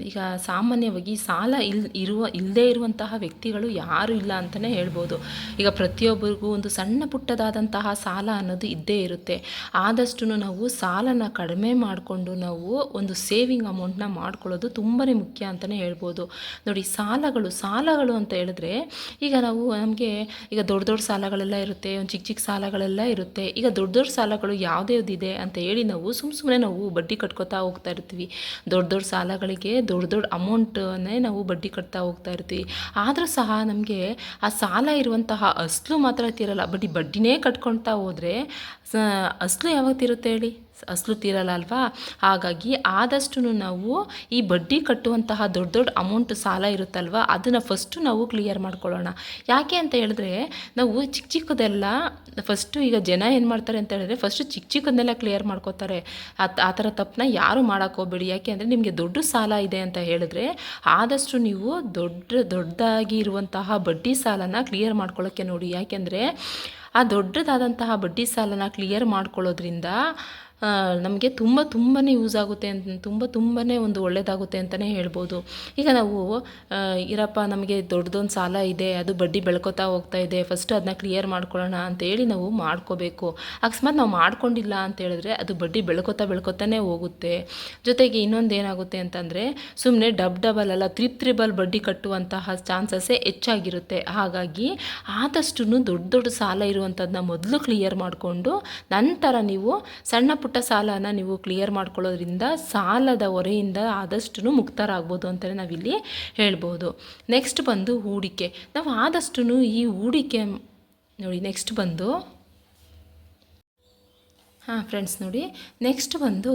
ಈಗ ಸಾಮಾನ್ಯವಾಗಿ ಸಾಲ ಇಲ್, ಇರುವ ಇಲ್ಲದೇ ಇರುವಂತಹ ವ್ಯಕ್ತಿಗಳು ಯಾರೂ ಇಲ್ಲ ಅಂತಲೇ ಹೇಳ್ಬೋದು. ಈಗ ಪ್ರತಿಯೊಬ್ಬರಿಗೂ ಒಂದು ಸಣ್ಣ ಪುಟ್ಟದಾದಂತಹ ಸಾಲ ಅನ್ನೋದು ಇದ್ದೇ ಇರುತ್ತೆ. ಆದಷ್ಟು ನಾವು ಸಾಲನ ಕಡಿಮೆ ಮಾಡಿಕೊಂಡು ನಾವು ಒಂದು ಸೇವಿಂಗ್ ಅಮೌಂಟ್ನ ಮಾಡ್ಕೊಳ್ಳೋದು ತುಂಬಾ ಮುಖ್ಯ ಅಂತಲೇ ಹೇಳ್ಬೋದು. ನೋಡಿ, ಸಾಲಗಳು ಸಾಲಗಳು ಅಂತ ಹೇಳಿದ್ರೆ, ಈಗ ನಾವು ನಮಗೆ, ಈಗ ದೊಡ್ಡ ದೊಡ್ಡ ಸಾಲಗಳೆಲ್ಲ ಇರುತ್ತೆ, ಒಂದು ಚಿಕ್ಕ ಚಿಕ್ಕ ಸಾಲಗಳೆಲ್ಲ ಇರುತ್ತೆ. ಈಗ ದೊಡ್ಡ ದೊಡ್ಡ ಸಾಲಗಳು ಯಾವುದ್ಯಾವ್ದಿದೆ ಅಂತ ಹೇಳಿ ನಾವು ಸುಮ್ಮ ಸುಮ್ಮನೆ ನಾವು ಬಡ್ಡಿ ಕಟ್ಕೋತಾ ಹೋಗ್ತಾ ಇರ್ತೀವಿ. ದೊಡ್ಡ ದೊಡ್ಡ ಸಾಲಗಳಿಗೆ ದೊಡ್ಡ ದೊಡ್ಡ ಅಮೌಂಟನ್ನೇ ನಾವು ಬಡ್ಡಿ ಕಟ್ತಾ ಹೋಗ್ತಾ ಇರ್ತೀವಿ. ಆದರೂ ಸಹ ನಮಗೆ ಆ ಸಾಲ ಇರುವಂತಹ ಅಸಲು ಮಾತ್ರ ತೀರಲ್ಲ. ಬಡ್ಡಿ ಬಡ್ಡಿನೇ ಕಟ್ಕೊಳ್ತಾ ಹೋದರೆ ಅಸಲು ಯಾವಾಗ ತೀರುತ್ತೆ ಹೇಳಿ? ಅಸಲು ತೀರಲ್ಲ ಅಲ್ವಾ ಹಾಗಾಗಿ ಆದಷ್ಟು ನಾವು ಈ ಬಡ್ಡಿ ಕಟ್ಟುವಂತಹ ದೊಡ್ಡ ದೊಡ್ಡ ಅಮೌಂಟ್ ಸಾಲ ಇರುತ್ತಲ್ವ? ಅದನ್ನು ಫಸ್ಟು ನಾವು ಕ್ಲಿಯರ್ ಮಾಡ್ಕೊಳ್ಳೋಣ. ಯಾಕೆ ಅಂತ ಹೇಳಿದ್ರೆ, ನಾವು ಚಿಕ್ಕ ಚಿಕ್ಕದೆಲ್ಲ ಫಸ್ಟು ಈಗ ಜನ ಏನು ಮಾಡ್ತಾರೆ ಅಂತ ಹೇಳಿದ್ರೆ ಫಸ್ಟು ಚಿಕ್ಕ ಚಿಕ್ಕದನ್ನೆಲ್ಲ ಕ್ಲಿಯರ್ ಮಾಡ್ಕೋತಾರೆ. ಆ ಥರ ತಪ್ಪನ್ನ ಯಾರು ಮಾಡೋಕ್ಕೋಗ್ಬೇಡಿ ಯಾಕೆ ಅಂದರೆ ನಿಮಗೆ ದೊಡ್ಡ ಸಾಲ ಇದೆ ಅಂತ ಹೇಳಿದ್ರೆ, ಆದಷ್ಟು ನೀವು ದೊಡ್ಡ ದೊಡ್ಡದಾಗಿ ಇರುವಂತಹ ಬಡ್ಡಿ ಸಾಲನ ಕ್ಲಿಯರ್ ಮಾಡ್ಕೊಳ್ಳೋಕ್ಕೆ ನೋಡಿ. ಯಾಕೆಂದರೆ, ಆ ದೊಡ್ಡದಾದಂತಹ ಬಡ್ಡಿ ಸಾಲನ ಕ್ಲಿಯರ್ ಮಾಡ್ಕೊಳ್ಳೋದ್ರಿಂದ ನಮಗೆ ತುಂಬ ತುಂಬಾ ಯೂಸ್ ಆಗುತ್ತೆ ಅಂತ, ತುಂಬ ತುಂಬಾ ಒಂದು ಒಳ್ಳೆಯದಾಗುತ್ತೆ ಅಂತಲೇ ಹೇಳ್ಬೋದು. ಈಗ ನಾವು ಇರಪ್ಪ, ನಮಗೆ ದೊಡ್ಡದೊಂದು ಸಾಲ ಇದೆ, ಅದು ಬಡ್ಡಿ ಬೆಳ್ಕೊತಾ ಹೋಗ್ತಾ ಇದೆ ಫಸ್ಟ್ ಅದನ್ನ ಕ್ಲಿಯರ್ ಮಾಡ್ಕೊಳ್ಳೋಣ ಅಂತೇಳಿ ನಾವು ಮಾಡ್ಕೋಬೇಕು. ಅಕಸ್ಮಾತ್ ನಾವು ಮಾಡ್ಕೊಂಡಿಲ್ಲ ಅಂತ ಹೇಳಿದ್ರೆ ಅದು ಬಡ್ಡಿ ಬೆಳ್ಕೊತಾ ಬೆಳ್ಕೊತಾನೆ ಹೋಗುತ್ತೆ. ಜೊತೆಗೆ ಇನ್ನೊಂದು ಏನಾಗುತ್ತೆ ಅಂತಂದರೆ ಸುಮ್ಮನೆ ಡಬ್ ಡಬಲ್ ಅಲ್ಲ, ತ್ರಿಪ್ ತ್ರಿಬಲ್ ಬಡ್ಡಿ ಕಟ್ಟುವಂತಹ ಚಾನ್ಸಸ್ಸೇ ಹೆಚ್ಚಾಗಿರುತ್ತೆ. ಹಾಗಾಗಿ ಆದಷ್ಟು ದೊಡ್ಡ ದೊಡ್ಡ ಸಾಲ ಇರುವಂಥದ್ದನ್ನ ಮೊದಲು ಕ್ಲಿಯರ್ ಮಾಡಿಕೊಂಡು, ನಂತರ ನೀವು ಸಣ್ಣ ಪುಟ್ಟ ಸಾಲನ ನೀವು ಕ್ಲಿಯರ್ ಮಾಡ್ಕೊಳ್ಳೋದ್ರಿಂದ ಸಾಲದ ಹೊರೆಯಿಂದ ಆದಷ್ಟು ಮುಕ್ತರಾಗ್ಬೋದು ಅಂತಲೇ ನಾವಿಲ್ಲಿ ಹೇಳ್ಬೋದು. ನೆಕ್ಸ್ಟ್ ಬಂದು ಹೂಡಿಕೆ. ನಾವು ಆದಷ್ಟು ಈ ಹೂಡಿಕೆ ನೋಡಿ ನೆಕ್ಸ್ಟ್ ಬಂದು, ಹಾಂ ಫ್ರೆಂಡ್ಸ್ ನೋಡಿ. ನೆಕ್ಸ್ಟ್ ಬಂದು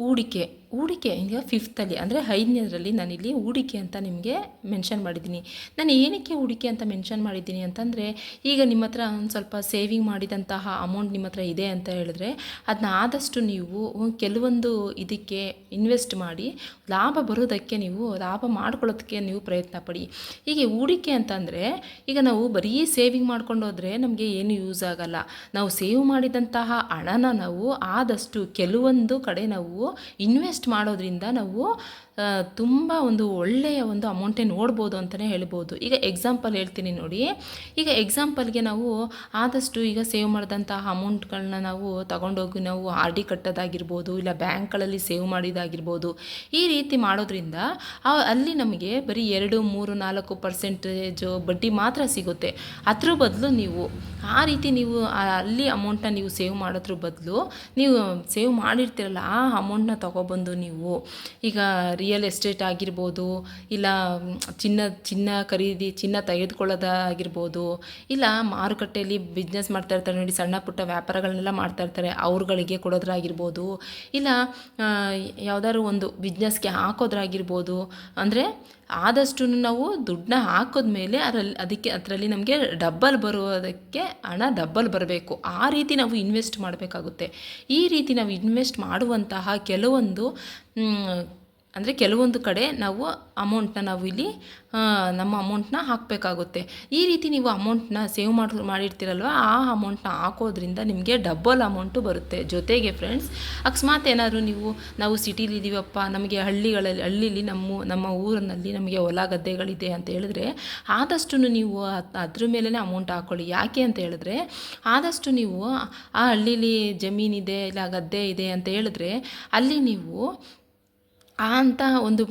ಹೂಡಿಕೆ ಹೂಡಿಕೆ ಈಗ ಫಿಫ್ತಲ್ಲಿ ಅಂದರೆ ಐದನೇದರಲ್ಲಿ ನಾನಿಲ್ಲಿ ಹೂಡಿಕೆ ಅಂತ ನಿಮಗೆ ಮೆನ್ಷನ್ ಮಾಡಿದ್ದೀನಿ. ನಾನು ಏನಕ್ಕೆ ಹೂಡಿಕೆ ಅಂತ ಮೆನ್ಷನ್ ಮಾಡಿದ್ದೀನಿ ಅಂತಂದರೆ, ಈಗ ನಿಮ್ಮ ಹತ್ರ ಒಂದು ಸ್ವಲ್ಪ ಸೇವಿಂಗ್ ಮಾಡಿದಂತಹ ಅಮೌಂಟ್ ನಿಮ್ಮ ಹತ್ರ ಇದೆ ಅಂತ ಹೇಳಿದ್ರೆ ಅದನ್ನ ಆದಷ್ಟು ನೀವು ಕೆಲವೊಂದು ಇದಕ್ಕೆ ಇನ್ವೆಸ್ಟ್ ಮಾಡಿ, ಲಾಭ ಬರೋದಕ್ಕೆ ನೀವು, ಲಾಭ ಮಾಡ್ಕೊಳ್ಳೋದಕ್ಕೆ ನೀವು ಪ್ರಯತ್ನ ಪಡಿ. ಹೀಗೆ ಹೂಡಿಕೆ ಅಂತಂದರೆ, ಈಗ ನಾವು ಬರೀ ಸೇವಿಂಗ್ ಮಾಡ್ಕೊಂಡು ಹೋದರೆ ನಮಗೆ ಏನು ಯೂಸ್ ಆಗಲ್ಲ. ನಾವು ಸೇವ್ ಮಾಡಿದಂತಹ ಹಣನ ನಾವು ಆದಷ್ಟು ಕೆಲವೊಂದು ಕಡೆ ನಾವು ಇನ್ವೆಸ್ಟ್ ಮಾಡೋದ್ರಿಂದ ನಾವು ತುಂಬ ಒಂದು ಒಳ್ಳೆಯ ಒಂದು ಅಮೌಂಟೇ ನೋಡ್ಬೋದು ಅಂತಲೇ ಹೇಳ್ಬೋದು. ಈಗ ಎಕ್ಸಾಂಪಲ್ ಹೇಳ್ತೀನಿ ನೋಡಿ. ಈಗ ಎಕ್ಸಾಂಪಲ್ಗೆ ನಾವು ಆದಷ್ಟು ಈಗ ಸೇವ್ ಮಾಡಿದಂತಹ ಅಮೌಂಟ್ಗಳನ್ನ ನಾವು ತಗೊಂಡೋಗಿ ನಾವು ಆರ್ ಡಿ ಕಟ್ಟೋದಾಗಿರ್ಬೋದು, ಇಲ್ಲ ಬ್ಯಾಂಕ್ಗಳಲ್ಲಿ ಸೇವ್ ಮಾಡಿದಾಗಿರ್ಬೋದು, ಈ ರೀತಿ ಮಾಡೋದ್ರಿಂದ ಅಲ್ಲಿ ನಮಗೆ ಬರೀ ಎರಡು, ಮೂರು, ನಾಲ್ಕು ಪರ್ಸೆಂಟೇಜು ಬಡ್ಡಿ ಮಾತ್ರ ಸಿಗುತ್ತೆ. ಅದ್ರ ಬದಲು ನೀವು ಆ ರೀತಿ ನೀವು ಅಲ್ಲಿ ಅಮೌಂಟನ್ನ ನೀವು ಸೇವ್ ಮಾಡೋದ್ರ ಬದಲು ನೀವು ಸೇವ್ ಮಾಡಿರ್ತೀರಲ್ಲ, ಆ ಅಮೌಂಟನ್ನ ತೊಗೊಬಂದು ನೀವು ಈಗ ರಿಯಲ್ ಎಸ್ಟೇಟ್ ಆಗಿರ್ಬೋದು, ಇಲ್ಲ, ಚಿನ್ನ ಚಿನ್ನ ಖರೀದಿ, ಚಿನ್ನ ತೆಗೆದುಕೊಳ್ಳೋದಾಗಿರ್ಬೋದು ಇಲ್ಲ ಮಾರುಕಟ್ಟೆಯಲ್ಲಿ ಬಿಸ್ನೆಸ್ ಮಾಡ್ತಾ ಇರ್ತಾರೆ ನೋಡಿ, ಸಣ್ಣ ಪುಟ್ಟ ವ್ಯಾಪಾರಗಳನ್ನೆಲ್ಲ ಮಾಡ್ತಾ ಇರ್ತಾರೆ, ಅವ್ರುಗಳಿಗೆ ಕೊಡೋದ್ರಾಗಿರ್ಬೋದು, ಇಲ್ಲ ಯಾವುದಾದ್ರು ಒಂದು ಬಿಸ್ನೆಸ್ಗೆ ಹಾಕೋದ್ರಾಗಿರ್ಬೋದು, ಅಂದರೆ ಆದಷ್ಟು ನಾವು ದುಡ್ಡನ್ನ ಹಾಕಿದ್ಮೇಲೆ ಅದರಲ್ಲಿ, ಅದಕ್ಕೆ, ಅದರಲ್ಲಿ ನಮಗೆ ಡಬ್ಬಲ್ ಬರುವುದಕ್ಕೆ ಹಣ ಡಬ್ಬಲ್ ಬರಬೇಕು. ಆ ರೀತಿ ನಾವು ಇನ್ವೆಸ್ಟ್ ಮಾಡಬೇಕಾಗುತ್ತೆ. ಈ ರೀತಿ ನಾವು ಇನ್ವೆಸ್ಟ್ ಮಾಡುವಂತಹ ಕೆಲವೊಂದು ಅಂದರೆ ಕೆಲವೊಂದು ಕಡೆ ನಾವು ಅಮೌಂಟನ್ನ ನಾವು ಇಲ್ಲಿ ನಮ್ಮ ಅಮೌಂಟ್ನ ಹಾಕಬೇಕಾಗುತ್ತೆ. ಈ ರೀತಿ ನೀವು ಅಮೌಂಟ್ನ ಸೇವ್ ಮಾಡಿ, ಮಾಡಿರ್ತೀರಲ್ವ, ಆ ಅಮೌಂಟ್ನ ಹಾಕೋದ್ರಿಂದ ನಿಮಗೆ ಡಬಲ್ ಅಮೌಂಟು ಬರುತ್ತೆ. ಜೊತೆಗೆ ಫ್ರೆಂಡ್ಸ್ ಅಕಸ್ಮಾತ್ ಏನಾದರೂ ನೀವು, ನಾವು ಸಿಟೀಲಿ ಇದ್ದೀವಪ್ಪ ನಮಗೆ ಹಳ್ಳಿಗಳಲ್ಲಿ, ಹಳ್ಳಿಲಿ ನಮ್ಮ ನಮ್ಮ ಊರಿನಲ್ಲಿ ನಮಗೆ ಹೊಲ ಗದ್ದೆಗಳಿದೆ ಅಂತ ಹೇಳಿದ್ರೆ ಆದಷ್ಟು ನೀವು ಅದ್- ಅದ್ರ ಮೇಲೇ ಅಮೌಂಟ್ ಹಾಕ್ಕೊಳ್ಳಿ ಯಾಕೆ ಅಂತ ಹೇಳಿದ್ರೆ, ಆದಷ್ಟು ನೀವು ಆ ಹಳ್ಳೀಲಿ ಜಮೀನಿದೆ, ಇಲ್ಲ ಗದ್ದೆ ಇದೆ ಅಂತ ಹೇಳಿದ್ರೆ, ಅಲ್ಲಿ ನೀವು ಆ ಅಂತ ಒಂದು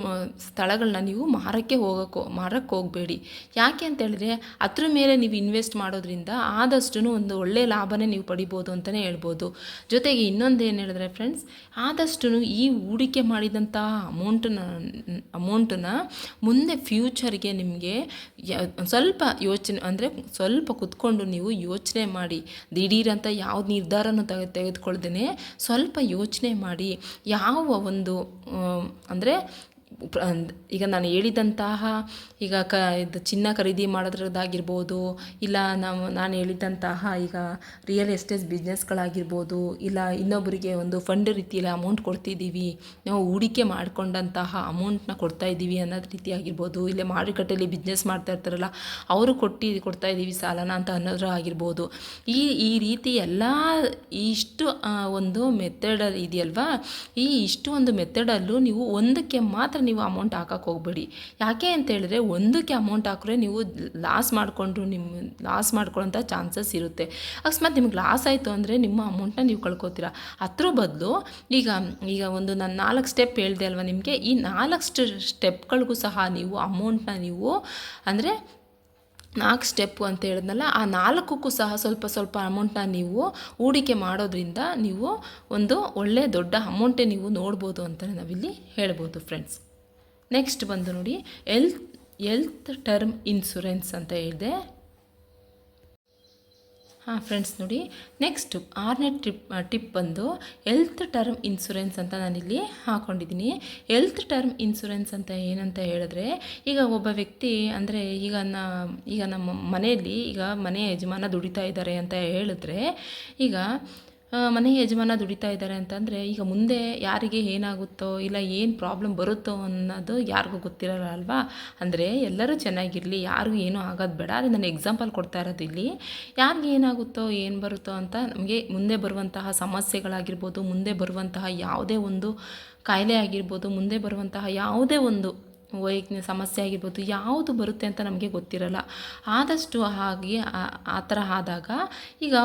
ಸ್ಥಳಗಳನ್ನ ನೀವು ಮಾರಕ್ಕೆ ಹೋಗೋಕ್ಕೋ ಮಾರಕ್ಕೆ ಹೋಗಬೇಡಿ. ಯಾಕೆ ಅಂತ ಹೇಳಿದ್ರೆ ಅದ್ರ ಮೇಲೆ ನೀವು ಇನ್ವೆಸ್ಟ್ ಮಾಡೋದ್ರಿಂದ ಆದಷ್ಟು ಒಂದು ಒಳ್ಳೆಯ ಲಾಭನೇ ನೀವು ಪಡಿಬೋದು ಅಂತಲೇ ಹೇಳ್ಬೋದು. ಜೊತೆಗೆ ಇನ್ನೊಂದು ಏನು ಹೇಳಿದ್ರೆ ಫ್ರೆಂಡ್ಸ್ ಆದಷ್ಟು ಈ ಹೂಡಿಕೆ ಮಾಡಿದಂಥ ಅಮೌಂಟನ್ನ ಅಮೌಂಟನ್ನ ಮುಂದೆ ಫ್ಯೂಚರ್ಗೆ ನಿಮಗೆ ಸ್ವಲ್ಪ ಯೋಚನೆ, ಅಂದರೆ ಸ್ವಲ್ಪ ಕುತ್ಕೊಂಡು ನೀವು ಯೋಚನೆ ಮಾಡಿ. ದಿಢೀರಂತ ಯಾವ ನಿರ್ಧಾರನೂ ತೆಗೆ ಸ್ವಲ್ಪ ಯೋಚನೆ ಮಾಡಿ. ಯಾವ ಒಂದು ಅಂದರೆ ಈಗ ನಾನು ಹೇಳಿದಂತಹ ಈಗ ಕ ಇದು ಚಿನ್ನ ಖರೀದಿ ಮಾಡೋದ್ರದ್ದಾಗಿರ್ಬೋದು, ಇಲ್ಲ ನಾವು, ನಾನು ಹೇಳಿದಂತಹ ಈಗ ರಿಯಲ್ ಎಸ್ಟೇಟ್ ಬಿಸ್ನೆಸ್ಗಳಾಗಿರ್ಬೋದು ಇಲ್ಲ ಇನ್ನೊಬ್ಬರಿಗೆ ಒಂದು ಫಂಡ್ ರೀತಿಯಲ್ಲಿ ಅಮೌಂಟ್ ಕೊಡ್ತಿದ್ದೀವಿ, ನಾವು ಹೂಡಿಕೆ ಮಾಡಿಕೊಂಡಂತಹ ಅಮೌಂಟ್ನ ಕೊಡ್ತಾ ಇದ್ದೀವಿ ಅನ್ನೋದು ರೀತಿ ಆಗಿರ್ಬೋದು ಇಲ್ಲೇ ಮಾರುಕಟ್ಟೆಯಲ್ಲಿ ಬಿಸ್ನೆಸ್ ಮಾಡ್ತಾ ಇರ್ತಾರಲ್ಲ, ಅವರು ಕೊಟ್ಟು ಕೊಡ್ತಾ ಇದ್ದೀವಿ ಸಾಲನ ಅಂತ ಅನ್ನೋದ್ರ ಆಗಿರ್ಬೋದು. ಈ ಈ ರೀತಿ ಎಲ್ಲ ಇಷ್ಟು ಒಂದು ಮೆಥಡ್ ಇದೆಯಲ್ವಾ? ಈ ಇಷ್ಟು ಒಂದು ಮೆಥಡಲ್ಲೂ ನೀವು ಒಂದಕ್ಕೆ ಮಾತ್ರ ನೀವು ಅಮೌಂಟ್ ಹಾಕಕ್ಕೆ ಹೋಗ್ಬೇಡಿ. ಯಾಕೆ ಅಂತ ಹೇಳಿದ್ರೆ ಒಂದಕ್ಕೆ ಅಮೌಂಟ್ ಹಾಕಿದ್ರೆ ನೀವು ಲಾಸ್ ಮಾಡಿಕೊಂಡ್ರು ನಿಮ್ಮ ಲಾಸ್ ಮಾಡ್ಕೊಳ್ಳೋಂಥ ಚಾನ್ಸಸ್ ಇರುತ್ತೆ. ಅಕಸ್ಮಾತ್ ನಿಮ್ಗೆ ಲಾಸ್ ಆಯಿತು ಅಂದರೆ ನಿಮ್ಮ ಅಮೌಂಟ್ನ ನೀವು ಕಳ್ಕೊತೀರ. ಅದ್ರ ಬದಲು ಈಗ ಈಗ ಒಂದು ನಾನು ನಾಲ್ಕು ಸ್ಟೆಪ್ ಹೇಳಿದೆ ಅಲ್ವಾ ನಿಮಗೆ? ಈ ನಾಲ್ಕು ಸ್ಟೆಪ್ಗಳಿಗೂ ಸಹ ನೀವು ಅಮೌಂಟ್ನ ನೀವು ಅಂದರೆ ನಾಲ್ಕು ಸ್ಟೆಪ್ಪು ಅಂತ ಹೇಳಿದ್ನಲ್ಲ, ಆ ನಾಲ್ಕಕ್ಕೂ ಸಹ ಸ್ವಲ್ಪ ಸ್ವಲ್ಪ ಅಮೌಂಟ್ನ ನೀವು ಹೂಡಿಕೆ ಮಾಡೋದ್ರಿಂದ ನೀವು ಒಂದು ಒಳ್ಳೆಯ ದೊಡ್ಡ ಅಮೌಂಟೇ ನೀವು ನೋಡ್ಬೋದು ಅಂತ ನಾವಿಲ್ಲಿ ಹೇಳ್ಬೋದು ಫ್ರೆಂಡ್ಸ್ ನೆಕ್ಸ್ಟ್ ಬಂದು ನೋಡಿ ಎಲ್ತ್ ಎಲ್ತ್ ಟರ್ಮ್ ಇನ್ಶೂರೆನ್ಸ್ ಅಂತ ಹೇಳಿದೆ ಹಾಂ ಫ್ರೆಂಡ್ಸ್ ನೋಡಿ ನೆಕ್ಸ್ಟ್ ಆರನೇ ಟ್ರಿಪ್ ಟಿಪ್ ಬಂದು ಎಲ್ತ್ ಟರ್ಮ್ ಇನ್ಶೂರೆನ್ಸ್ ಅಂತ ನಾನಿಲ್ಲಿ ಹಾಕ್ಕೊಂಡಿದ್ದೀನಿ ಎಲ್ತ್ ಟರ್ಮ್ ಇನ್ಶೂರೆನ್ಸ್ ಅಂತ ಏನಂತ ಹೇಳಿದ್ರೆ, ಈಗ ಒಬ್ಬ ವ್ಯಕ್ತಿ ಅಂದರೆ ಈಗ ನಾ, ಈಗ ನಮ್ಮ ಮನೆಯಲ್ಲಿ ಈಗ ಮನೆ ಯಜಮಾನ ದುಡಿತಾ ಇದ್ದಾರೆ ಅಂತ ಹೇಳಿದ್ರೆ, ಈಗ ಮನೆ ಯಜಮಾನ ದುಡಿತಾ ಇದ್ದಾರೆ ಅಂತಂದರೆ, ಈಗ ಮುಂದೆ ಯಾರಿಗೆ ಏನಾಗುತ್ತೋ ಇಲ್ಲ ಏನು ಪ್ರಾಬ್ಲಮ್ ಬರುತ್ತೋ ಅನ್ನೋದು ಯಾರಿಗೂ ಗೊತ್ತಿರಲ್ಲ ಅಲ್ವಾ? ಅಂದರೆ ಎಲ್ಲರೂ ಚೆನ್ನಾಗಿರಲಿ, ಯಾರಿಗೂ ಏನೂ ಆಗೋದು ಬೇಡ. ಅದು ನಾನು ಎಕ್ಸಾಂಪಲ್ ಕೊಡ್ತಾ ಇರೋದು ಇಲ್ಲಿ. ಯಾರಿಗೆ ಏನಾಗುತ್ತೋ, ಏನು ಬರುತ್ತೋ ಅಂತ ನಮಗೆ ಮುಂದೆ ಬರುವಂತಹ ಸಮಸ್ಯೆಗಳಾಗಿರ್ಬೋದು, ಮುಂದೆ ಬರುವಂತಹ ಯಾವುದೇ ಒಂದು ಕಾಯಿಲೆ ಆಗಿರ್ಬೋದು, ಮುಂದೆ ಬರುವಂತಹ ಯಾವುದೇ ಒಂದು ವೈಜ್ಞ ಸಮಸ್ಯೆ ಆಗಿರ್ಬೋದು ಯಾವುದು ಬರುತ್ತೆ ಅಂತ ನಮಗೆ ಗೊತ್ತಿರಲ್ಲ. ಆದಷ್ಟು ಹಾಗೆ ಆ- ಥರ ಆದಾಗ ಈಗ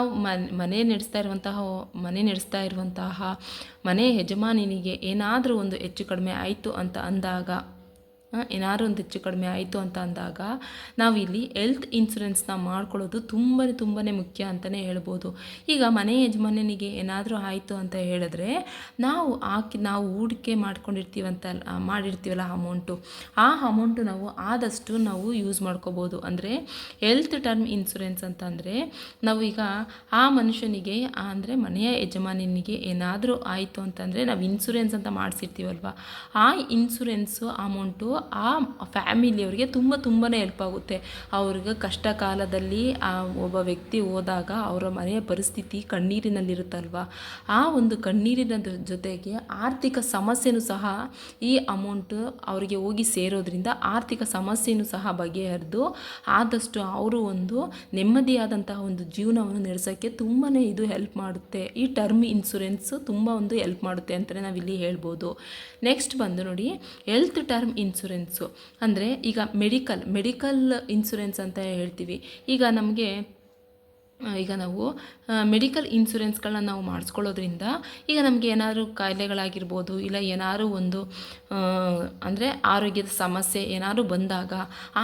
ಮನೆ ನಡೆಸ್ತಾ ಇರುವಂತಹ, ಮನೆ ನಡೆಸ್ತಾ ಇರುವಂತಹ ಮನೆ ಯಜಮಾನಿನಿಗೆ ಏನಾದರೂ ಒಂದು ಹೆಚ್ಚು ಕಡಿಮೆ ಆಯಿತು ಅಂತ ಅಂದಾಗ ಏನಾದ್ರು ಒಂದು ಹೆಚ್ಚು ಕಡಿಮೆ ಆಯಿತು ಅಂತ ಅಂದಾಗ ನಾವಿಲ್ಲಿ ಹೆಲ್ತ್ ಇನ್ಸೂರೆನ್ಸ್ನ ಮಾಡ್ಕೊಳ್ಳೋದು ತುಂಬಾ ತುಂಬಾ ಮುಖ್ಯ ಅಂತಲೇ ಹೇಳ್ಬೋದು. ಈಗ ಮನೆ ಯಜಮಾನನಿಗೆ ಏನಾದರೂ ಆಯಿತು ಅಂತ ಹೇಳಿದ್ರೆ ನಾವು ಹಾಕಿ ನಾವು ಹೂಡಿಕೆ ಮಾಡ್ಕೊಂಡಿರ್ತೀವಂತ ಮಾಡಿರ್ತೀವಲ್ಲ ಅಮೌಂಟು ಆ ಅಮೌಂಟು ನಾವು ಆದಷ್ಟು ನಾವು ಯೂಸ್ ಮಾಡ್ಕೋಬೋದು. ಅಂದರೆ ಹೆಲ್ತ್ ಟರ್ಮ್ ಇನ್ಸೂರೆನ್ಸ್ ಅಂತಂದರೆ ನಾವು ಈಗ ಆ ಮನುಷ್ಯನಿಗೆ ಅಂದರೆ ಮನೆಯ ಯಜಮಾನನಿಗೆ ಏನಾದರೂ ಆಯಿತು ಅಂತಂದರೆ ನಾವು ಇನ್ಸೂರೆನ್ಸ್ ಅಂತ ಮಾಡಿಸಿರ್ತೀವಲ್ವ? ಆ ಇನ್ಸೂರೆನ್ಸು ಅಮೌಂಟು ಆ ಫ್ಯಾಮಿಲಿಯವರಿಗೆ ತುಂಬ ತುಂಬಾ ಹೆಲ್ಪ್ ಆಗುತ್ತೆ. ಅವ್ರಿಗೆ ಕಷ್ಟ ಕಾಲದಲ್ಲಿ, ಆ, ಒಬ್ಬ ವ್ಯಕ್ತಿ ಹೋದಾಗ ಅವರ ಮನೆಯ ಪರಿಸ್ಥಿತಿ ಕಣ್ಣೀರಿನಲ್ಲಿರುತ್ತಲ್ವ? ಆ ಒಂದು ಕಣ್ಣೀರಿನ ಜೊತೆಗೆ ಆರ್ಥಿಕ ಸಮಸ್ಯೆನೂ ಸಹ ಈ ಅಮೌಂಟ್ ಅವರಿಗೆ ಹೋಗಿ ಸೇರೋದ್ರಿಂದ ಆರ್ಥಿಕ ಸಮಸ್ಯೆನೂ ಸಹ ಬಗೆಹರಿದು ಆದಷ್ಟು ಅವರು ಒಂದು ನೆಮ್ಮದಿಯಾದಂತಹ ಒಂದು ಜೀವನವನ್ನು ನಡೆಸೋಕ್ಕೆ ತುಂಬಾ ಇದು ಹೆಲ್ಪ್ ಮಾಡುತ್ತೆ. ಈ ಟರ್ಮ್ ಇನ್ಸೂರೆನ್ಸು ತುಂಬ ಒಂದು ಹೆಲ್ಪ್ ಮಾಡುತ್ತೆ ಅಂತಲೇ ನಾವಿಲ್ಲಿ ಹೇಳ್ಬೋದು. ನೆಕ್ಸ್ಟ್ ಬಂದು ನೋಡಿ ಹೆಲ್ತ್ ಟರ್ಮ್ ಇನ್ಸೂರೆನ್ಸು ಅಂದರೆ ಈಗ ಮೆಡಿಕಲ್ ಮೆಡಿಕಲ್ ಇನ್ಸೂರೆನ್ಸ್ ಅಂತ ಹೇಳ್ತೀವಿ. ಈಗ ನಮಗೆ ಈಗ ನಾವು ಮೆಡಿಕಲ್ ಇನ್ಸೂರೆನ್ಸ್ಗಳನ್ನ ನಾವು ಮಾಡಿಸ್ಕೊಳ್ಳೋದ್ರಿಂದ ಈಗ ನಮಗೆ ಏನಾದರೂ ಕಾಯಿಲೆಗಳಾಗಿರ್ಬೋದು, ಇಲ್ಲ ಏನಾದರೂ ಒಂದು ಅಂದರೆ ಆರೋಗ್ಯದ ಸಮಸ್ಯೆ ಏನಾದರೂ ಬಂದಾಗ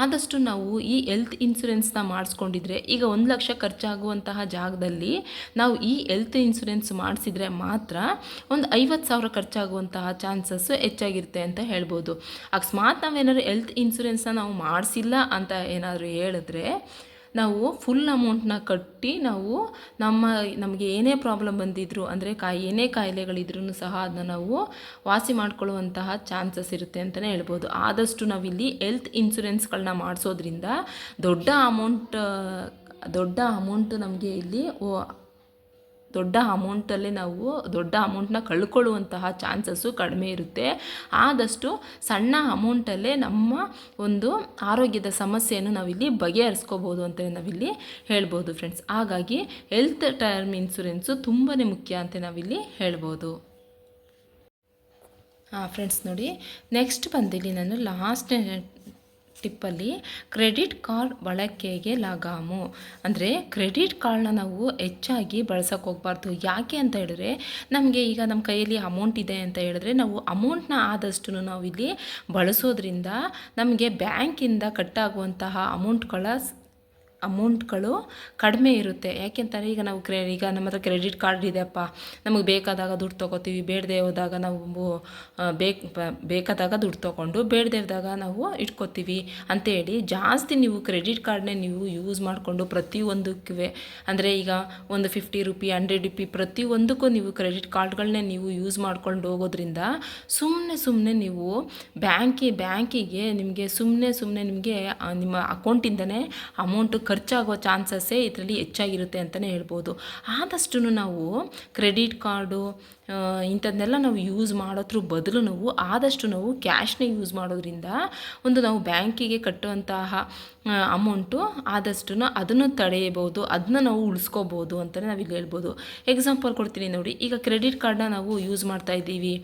ಆದಷ್ಟು ನಾವು ಈ ಹೆಲ್ತ್ ಇನ್ಸೂರೆನ್ಸ್ನ ಮಾಡಿಸ್ಕೊಂಡಿದ್ರೆ, ಈಗ ಒಂದು ಲಕ್ಷ ಖರ್ಚಾಗುವಂತಹ ಜಾಗದಲ್ಲಿ ನಾವು ಈ ಹೆಲ್ತ್ ಇನ್ಸೂರೆನ್ಸ್ ಮಾಡಿಸಿದ್ರೆ ಮಾತ್ರ ಒಂದು ಐವತ್ತು ಸಾವಿರ ಖರ್ಚಾಗುವಂತಹ ಚಾನ್ಸಸ್ಸು ಹೆಚ್ಚಾಗಿರುತ್ತೆ ಅಂತ ಹೇಳ್ಬೋದು. ಅಕಸ್ಮಾತ್ ನಾವೇನಾದ್ರು ಹೆಲ್ತ್ ಇನ್ಸೂರೆನ್ಸ್ನ ನಾವು ಮಾಡಿಸಿಲ್ಲ ಅಂತ ಏನಾದರೂ ಹೇಳಿದ್ರೆ ನಾವು ಫುಲ್ ಅಮೌಂಟ್ನ ಕಟ್ಟಿ ನಾವು ನಮ್ಮ, ನಮಗೆ ಏನೇ ಪ್ರಾಬ್ಲಮ್ ಬಂದಿದ್ರು, ಅಂದರೆ ಕಾಯಿ, ಏನೇ ಕಾಯಿಲೆಗಳಿದ್ರೂ ಸಹ ಅದನ್ನ ನಾವು ವಾಸಿ ಮಾಡ್ಕೊಳ್ಳುವಂತಹ ಚಾನ್ಸಸ್ ಇರುತ್ತೆ ಅಂತಲೇ ಹೇಳ್ಬೋದು. ಆದಷ್ಟು ನಾವಿಲ್ಲಿ ಹೆಲ್ತ್ ಇನ್ಸೂರೆನ್ಸ್ಗಳನ್ನ ಮಾಡಿಸೋದ್ರಿಂದ ದೊಡ್ಡ ಅಮೌಂಟ್ ದೊಡ್ಡ ಅಮೌಂಟ್ ನಮಗೆ ಇಲ್ಲಿ ದೊಡ್ಡ ಅಮೌಂಟಲ್ಲೇ ನಾವು ದೊಡ್ಡ ಅಮೌಂಟ್ನ ಕಳ್ಕೊಳ್ಳುವಂತಹ ಚಾನ್ಸಸ್ಸು ಕಡಿಮೆ ಇರುತ್ತೆ. ಆದಷ್ಟು ಸಣ್ಣ ಅಮೌಂಟಲ್ಲೇ ನಮ್ಮ ಒಂದು ಆರೋಗ್ಯದ ಸಮಸ್ಯೆಯನ್ನು ನಾವಿಲ್ಲಿ ಬಗೆಹರಿಸ್ಕೋಬೋದು ಅಂತ ನಾವಿಲ್ಲಿ ಹೇಳ್ಬೋದು ಫ್ರೆಂಡ್ಸ್. ಹಾಗಾಗಿ ಹೆಲ್ತ್ ಟರ್ಮ್ ಇನ್ಸೂರೆನ್ಸು ತುಂಬಾ ಮುಖ್ಯ ಅಂತ ನಾವಿಲ್ಲಿ ಹೇಳ್ಬೋದು. ಹಾಂ ಫ್ರೆಂಡ್ಸ್ ನೋಡಿ, ನೆಕ್ಸ್ಟ್ ಬಂದಿಲ್ಲಿ ನಾನು ಲಾಸ್ಟ್ ಟಿಪ್ಪಲ್ಲಿ ಕ್ರೆಡಿಟ್ ಕಾರ್ಡ್ ಬಳಕೆಗೆ ಲಗಾಮು. ಅಂದರೆ ಕ್ರೆಡಿಟ್ ಕಾರ್ಡನ್ನ ನಾವು ಹೆಚ್ಚಾಗಿ ಬಳಸೋಕೆ ಹೋಗ್ಬಾರ್ದು. ಯಾಕೆ ಅಂತ ಹೇಳಿದ್ರೆ ನಮಗೆ ಈಗ ನಮ್ಮ ಕೈಯಲ್ಲಿ ಅಮೌಂಟ್ ಇದೆ ಅಂತ ಹೇಳಿದ್ರೆ ನಾವು ಅಮೌಂಟ್ನ ಆದಷ್ಟು ನಾವು ಇಲ್ಲಿ ಬಳಸೋದ್ರಿಂದ ನಮಗೆ ಬ್ಯಾಂಕಿಂದ ಕಟ್ಟಾಗುವಂತಹ ಅಮೌಂಟ್ಗಳ ಅಮೌಂಟ್ಗಳು ಕಡಿಮೆ ಇರುತ್ತೆ. ಯಾಕೆಂತಾರೆ ಈಗ ನಾವು ಕ್ರೆ, ಈಗ ನಮ್ಮ ಹತ್ರ ಕ್ರೆಡಿಟ್ ಕಾರ್ಡ್ ಇದೆಯಪ್ಪ ನಮಗೆ ಬೇಕಾದಾಗ ದುಡ್ಡು ತೊಗೋತೀವಿ. ಬೇಡದೆ ಹೋದಾಗ ನಾವು ಬೇಕು ಬೇಕಾದಾಗ ದುಡ್ಡು ತೊಗೊಂಡು ಬೇಡದೆ ಇದ್ದಾಗ ನಾವು ಇಟ್ಕೋತೀವಿ. ಅಂತೇಳಿ ಜಾಸ್ತಿ ನೀವು ಕ್ರೆಡಿಟ್ ಕಾರ್ಡ್ನೇ ನೀವು ಯೂಸ್ ಮಾಡಿಕೊಂಡು ಪ್ರತಿಯೊಂದಕ್ಕೆ ಅಂದರೆ ಈಗ ಒಂದು ಫಿಫ್ಟಿ ರುಪಿ ಹಂಡ್ರೆಡ್ ರುಪಿ ಪ್ರತಿಯೊಂದಕ್ಕೂ ನೀವು ಕ್ರೆಡಿಟ್ ಕಾರ್ಡ್ಗಳನ್ನೇ ನೀವು ಯೂಸ್ ಮಾಡ್ಕೊಂಡು ಹೋಗೋದ್ರಿಂದ ಸುಮ್ಮನೆ ಸುಮ್ಮನೆ ನೀವು ಬ್ಯಾಂಕಿ, ಬ್ಯಾಂಕಿಗೆ ನಿಮಗೆ ಸುಮ್ಮನೆ ಸುಮ್ಮನೆ ನಿಮಗೆ ನಿಮ್ಮ ಅಕೌಂಟಿಂದನೇ ಅಮೌಂಟು ಖರ್ಚಾಗೋ ಚಾನ್ಸಸ್ಸೇ ಇದರಲ್ಲಿ ಹೆಚ್ಚಾಗಿರುತ್ತೆ ಅಂತಲೇ ಹೇಳ್ಬೋದು. ಆದಷ್ಟು ನಾವು ಕ್ರೆಡಿಟ್ ಕಾರ್ಡು ಇಂಥದ್ದನ್ನೆಲ್ಲ ನಾವು ಯೂಸ್ ಮಾಡೋದ್ರ ಬದಲು ನಾವು ಆದಷ್ಟು ನಾವು ಕ್ಯಾಶ್ನೇ ಯೂಸ್ ಮಾಡೋದ್ರಿಂದ ಒಂದು ನಾವು ಬ್ಯಾಂಕಿಗೆ ಕಟ್ಟುವಂತಹ ಅಮೌಂಟು ಆದಷ್ಟು ಅದನ್ನು ತಡೆಯಬಹುದು ಅದನ್ನ ನಾವು ಉಳಿಸ್ಕೋಬೋದು ಅಂತಲೇ ನಾವಿಲ್ಲಿ ಹೇಳ್ಬೋದು. ಎಕ್ಸಾಂಪಲ್ ಕೊಡ್ತೀನಿ ನೋಡಿ, ಈಗ ಕ್ರೆಡಿಟ್ ಕಾರ್ಡನ್ನ ನಾವು ಯೂಸ್ ಮಾಡ್ತಾ ಇದ್ದೀವಿ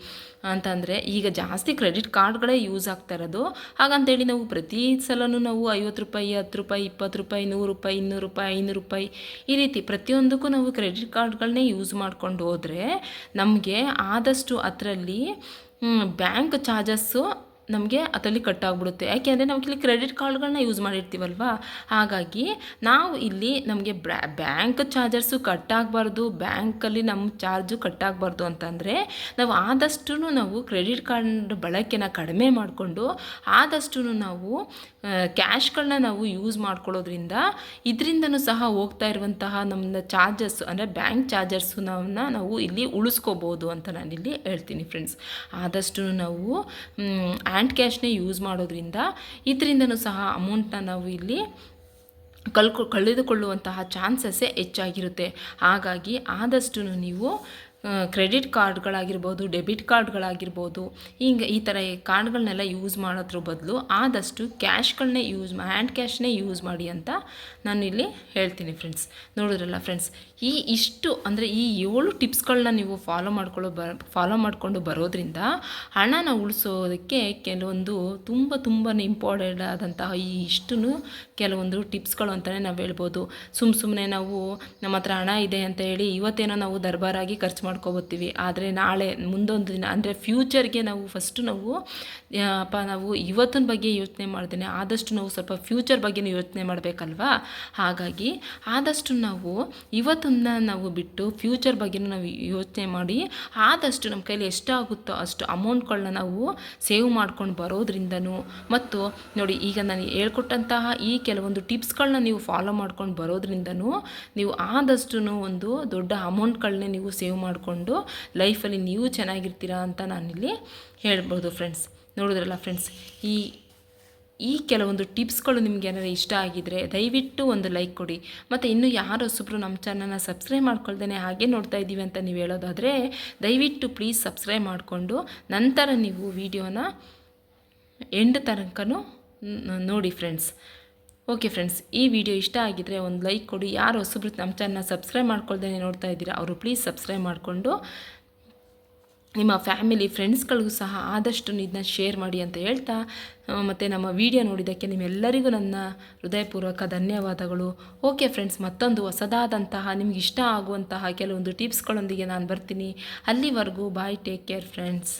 ಅಂತಂದರೆ ಈಗ ಜಾಸ್ತಿ ಕ್ರೆಡಿಟ್ ಕಾರ್ಡ್ಗಳೇ ಯೂಸ್ ಆಗ್ತಾ ಇರೋದು. ಹಾಗಂತೇಳಿ ನಾವು ಪ್ರತಿ ಸಲವೂ ನಾವು ಐವತ್ತು ರೂಪಾಯಿ, ಹತ್ತು ರೂಪಾಯಿ, ಇಪ್ಪತ್ತು ರೂಪಾಯಿ, ನೂರು ರೂಪಾಯಿ, ಇನ್ನೂರು ರೂಪಾಯಿ, ಐನೂರು ರೂಪಾಯಿ ಈ ರೀತಿ ಪ್ರತಿಯೊಂದಕ್ಕೂ ನಾವು ಕ್ರೆಡಿಟ್ ಕಾರ್ಡ್ಗಳನ್ನೇ ಯೂಸ್ ಮಾಡ್ಕೊಂಡು ಹೋದರೆ ನಮಗೆ ಆದಷ್ಟು ಅದರಲ್ಲಿ ಬ್ಯಾಂಕ್ ಚಾರ್ಜಸ್ಸು ನಮಗೆ ಅದರಲ್ಲಿ ಕಟ್ಟಾಗ್ಬಿಡುತ್ತೆ. ಯಾಕೆಂದರೆ ನಾವು ಇಲ್ಲಿ ಕ್ರೆಡಿಟ್ ಕಾರ್ಡ್ಗಳನ್ನ ಯೂಸ್ ಮಾಡಿರ್ತೀವಲ್ವ? ಹಾಗಾಗಿ ನಾವು ಇಲ್ಲಿ ನಮಗೆ ಬ್ಯಾಂಕ್ ಚಾರ್ಜರ್ಸು ಕಟ್ಟಾಗಬಾರ್ದು ಬ್ಯಾಂಕಲ್ಲಿ ನಮ್ಮ ಚಾರ್ಜು ಕಟ್ಟಾಗಬಾರ್ದು ಅಂತಂದರೆ ನಾವು ಆದಷ್ಟು ನಾವು ಕ್ರೆಡಿಟ್ ಕಾರ್ಡ್ ಬಳಕೆನ ಕಡಿಮೆ ಮಾಡಿಕೊಂಡು ಆದಷ್ಟು ನಾವು ಕ್ಯಾಶ್ಗಳನ್ನ ನಾವು ಯೂಸ್ ಮಾಡ್ಕೊಳ್ಳೋದ್ರಿಂದ ಇದರಿಂದನೂ ಸಹ ಹೋಗ್ತಾ ಇರುವಂತಹ ನಮ್ಮ ಚಾರ್ಜಸ್ ಅಂದರೆ ಬ್ಯಾಂಕ್ ಚಾರ್ಜರ್ಸು ನಾವು ಇಲ್ಲಿ ಉಳಿಸ್ಕೋಬೋದು ಅಂತ ನಾನಿಲ್ಲಿ ಹೇಳ್ತೀನಿ ಫ್ರೆಂಡ್ಸ್ ಆದಷ್ಟು ನಾವು ಹ್ಯಾಂಡ್ ಕ್ಯಾಶ್ನೇ ಯೂಸ್ ಮಾಡೋದ್ರಿಂದ ಇದರಿಂದನೂ ಸಹ ಅಮೌಂಟನ್ನ ನಾವು ಇಲ್ಲಿ ಕಳ್ಕೊ, ಕಳೆದುಕೊಳ್ಳುವಂತಹ ಚಾನ್ಸಸ್ಸೇ ಹೆಚ್ಚಾಗಿರುತ್ತೆ. ಹಾಗಾಗಿ ಆದಷ್ಟು ನೀವು ಕ್ರೆಡಿಟ್ ಕಾರ್ಡ್ಗಳಾಗಿರ್ಬೋದು ಡೆಬಿಟ್ ಕಾರ್ಡ್ಗಳಾಗಿರ್ಬೋದು ಹಿಂಗೆ ಈ ಥರ ಕಾರ್ಡ್ಗಳನ್ನೆಲ್ಲ ಯೂಸ್ ಮಾಡೋದ್ರ ಬದಲು ಆದಷ್ಟು ಕ್ಯಾಶ್ಗಳನ್ನೇ ಯೂಸ್ ಹ್ಯಾಂಡ್ ಕ್ಯಾಶ್ನೇ ಯೂಸ್ ಮಾಡಿ ಅಂತ ನಾನು ಇಲ್ಲಿ ಹೇಳ್ತೀನಿ ಫ್ರೆಂಡ್ಸ್ ನೋಡಿದ್ರಲ್ಲ ಫ್ರೆಂಡ್ಸ್ ಈ ಇಷ್ಟು, ಅಂದರೆ ಈ ಏಳು ಟಿಪ್ಸ್ಗಳನ್ನ ನೀವು ಫಾಲೋ ಮಾಡ್ಕೊಳ್ಳೋ ಬ, ಫಾಲೋ ಮಾಡಿಕೊಂಡು ಬರೋದ್ರಿಂದ ಹಣನ ಉಳಿಸೋದಕ್ಕೆ ಕೆಲವೊಂದು ತುಂಬ ತುಂಬಾ ಇಂಪಾರ್ಟೆಂಟ್ ಆದಂತಹ ಈ ಇಷ್ಟು ಕೆಲವೊಂದು ಟಿಪ್ಸ್ಗಳು ಅಂತಲೇ ನಾವು ಹೇಳ್ಬೋದು. ಸುಮ್ಮ ಸುಮ್ಮನೆ ನಾವು ನಮ್ಮ ಹತ್ರ ಹಣ ಇದೆ ಅಂತ ಹೇಳಿ ಇವತ್ತೇನೋ ನಾವು ದರ್ಬಾರಾಗಿ ಖರ್ಚು ಮಾಡ್ಕೊಬೋತೀವಿ ಆದರೆ ನಾಳೆ, ಮುಂದೊಂದು ದಿನ, ಅಂದರೆ ಫ್ಯೂಚರ್ಗೆ ನಾವು ಫಸ್ಟು ನಾವು ಅಪ್ಪ ನಾವು ಇವತ್ತಿನ ಬಗ್ಗೆ ಯೋಚನೆ ಮಾಡ್ತೇನೆ ಆದಷ್ಟು ನಾವು ಸ್ವಲ್ಪ ಫ್ಯೂಚರ್ ಬಗ್ಗೆನೂ ಯೋಚನೆ ಮಾಡಬೇಕಲ್ವಾ? ಹಾಗಾಗಿ ಆದಷ್ಟು ನಾವು ಇವತ್ತನ್ನ ನಾವು ಬಿಟ್ಟು ಫ್ಯೂಚರ್ ಬಗ್ಗೆ ನಾವು ಯೋಚನೆ ಮಾಡಿ ಆದಷ್ಟು ನಮ್ಮ ಕೈಲಿ ಎಷ್ಟಾಗುತ್ತೋ ಅಷ್ಟು ಅಮೌಂಟ್ಗಳನ್ನ ನಾವು ಸೇವ್ ಮಾಡ್ಕೊಂಡು ಬರೋದ್ರಿಂದನೂ ಮತ್ತು ನೋಡಿ ಈಗ ನಾನು ಹೇಳ್ಕೊಟ್ಟಂತಹ ಈ ಕೆಲವೊಂದು ಟಿಪ್ಸ್ಗಳನ್ನ ನೀವು ಫಾಲೋ ಮಾಡ್ಕೊಂಡು ಬರೋದ್ರಿಂದನೂ ನೀವು ಆದಷ್ಟು ಒಂದು ದೊಡ್ಡ ಅಮೌಂಟ್ಗಳನ್ನೇ ನೀವು ಸೇವ್ ಮಾಡಿಕೊಂಡು ಲೈಫಲ್ಲಿ ನೀವು ಚೆನ್ನಾಗಿರ್ತೀರಾ ಅಂತ ನಾನಿಲ್ಲಿ ಹೇಳ್ಬೋದು ಫ್ರೆಂಡ್ಸ್ ನೋಡಿದ್ರಲ್ಲ ಫ್ರೆಂಡ್ಸ್ ಈ ಈ ಕೆಲವೊಂದು ಟಿಪ್ಸ್ಗಳು ನಿಮ್ಗೆ ಏನಾದ್ರು ಇಷ್ಟ ಆಗಿದ್ರೆ ದಯವಿಟ್ಟು ಒಂದು ಲೈಕ್ ಕೊಡಿ. ಮತ್ತು ಇನ್ನೂ ಯಾರು ಹೊಸಬ್ರು ನಮ್ಮ ಚಾನಲ್ನ ಸಬ್ಸ್ಕ್ರೈಬ್ ಮಾಡ್ಕೊಳ್ದೇ ಹಾಗೆ ನೋಡ್ತಾ ಇದ್ದೀವಿ ಅಂತ ನೀವು ಹೇಳೋದಾದರೆ, ದಯವಿಟ್ಟು ಪ್ಲೀಸ್ ಸಬ್ಸ್ಕ್ರೈಬ್ ಮಾಡಿಕೊಂಡು ನಂತರ ನೀವು ವಿಡಿಯೋನ ಎಂಡ್ ತನಕನೂ ನೋಡಿ ಫ್ರೆಂಡ್ಸ್ ಓಕೆ ಫ್ರೆಂಡ್ಸ್ ಈ ವಿಡಿಯೋ ಇಷ್ಟ ಆಗಿದ್ದರೆ ಒಂದು ಲೈಕ್ ಕೊಡಿ. ಯಾರು ಹೊಸಬ್ರು ನಮ್ಮ ಚಾನಲ್ನ ಸಬ್ಸ್ಕ್ರೈಬ್ ಮಾಡ್ಕೊಳ್ದೇ ನೋಡ್ತಾ ಇದ್ದೀರಾ, ಅವರು ಪ್ಲೀಸ್ ಸಬ್ಸ್ಕ್ರೈಬ್ ಮಾಡಿಕೊಂಡು ನಿಮ್ಮ ಫ್ಯಾಮಿಲಿ, ಫ್ರೆಂಡ್ಸ್ಗಳಿಗೂ ಸಹ ಆದಷ್ಟು ಇದನ್ನ ಶೇರ್ ಮಾಡಿ ಅಂತ ಹೇಳ್ತಾ ಮತ್ತು ನಮ್ಮ ವಿಡಿಯೋ ನೋಡಿದ್ದಕ್ಕೆ ನಿಮ್ಮೆಲ್ಲರಿಗೂ ನನ್ನ ಹೃದಯಪೂರ್ವಕ ಧನ್ಯವಾದಗಳು. ಓಕೆ ಫ್ರೆಂಡ್ಸ್, ಮತ್ತೊಂದು ಹೊಸದಾದಂತಹ, ನಿಮ್ಗೆ ಇಷ್ಟ ಆಗುವಂತಹ ಕೆಲವೊಂದು ಟಿಪ್ಸ್ಗಳೊಂದಿಗೆ ನಾನು ಬರ್ತೀನಿ. ಅಲ್ಲಿವರೆಗೂ ಬಾಯ್, ಟೇಕ್ ಕೇರ್ ಫ್ರೆಂಡ್ಸ್.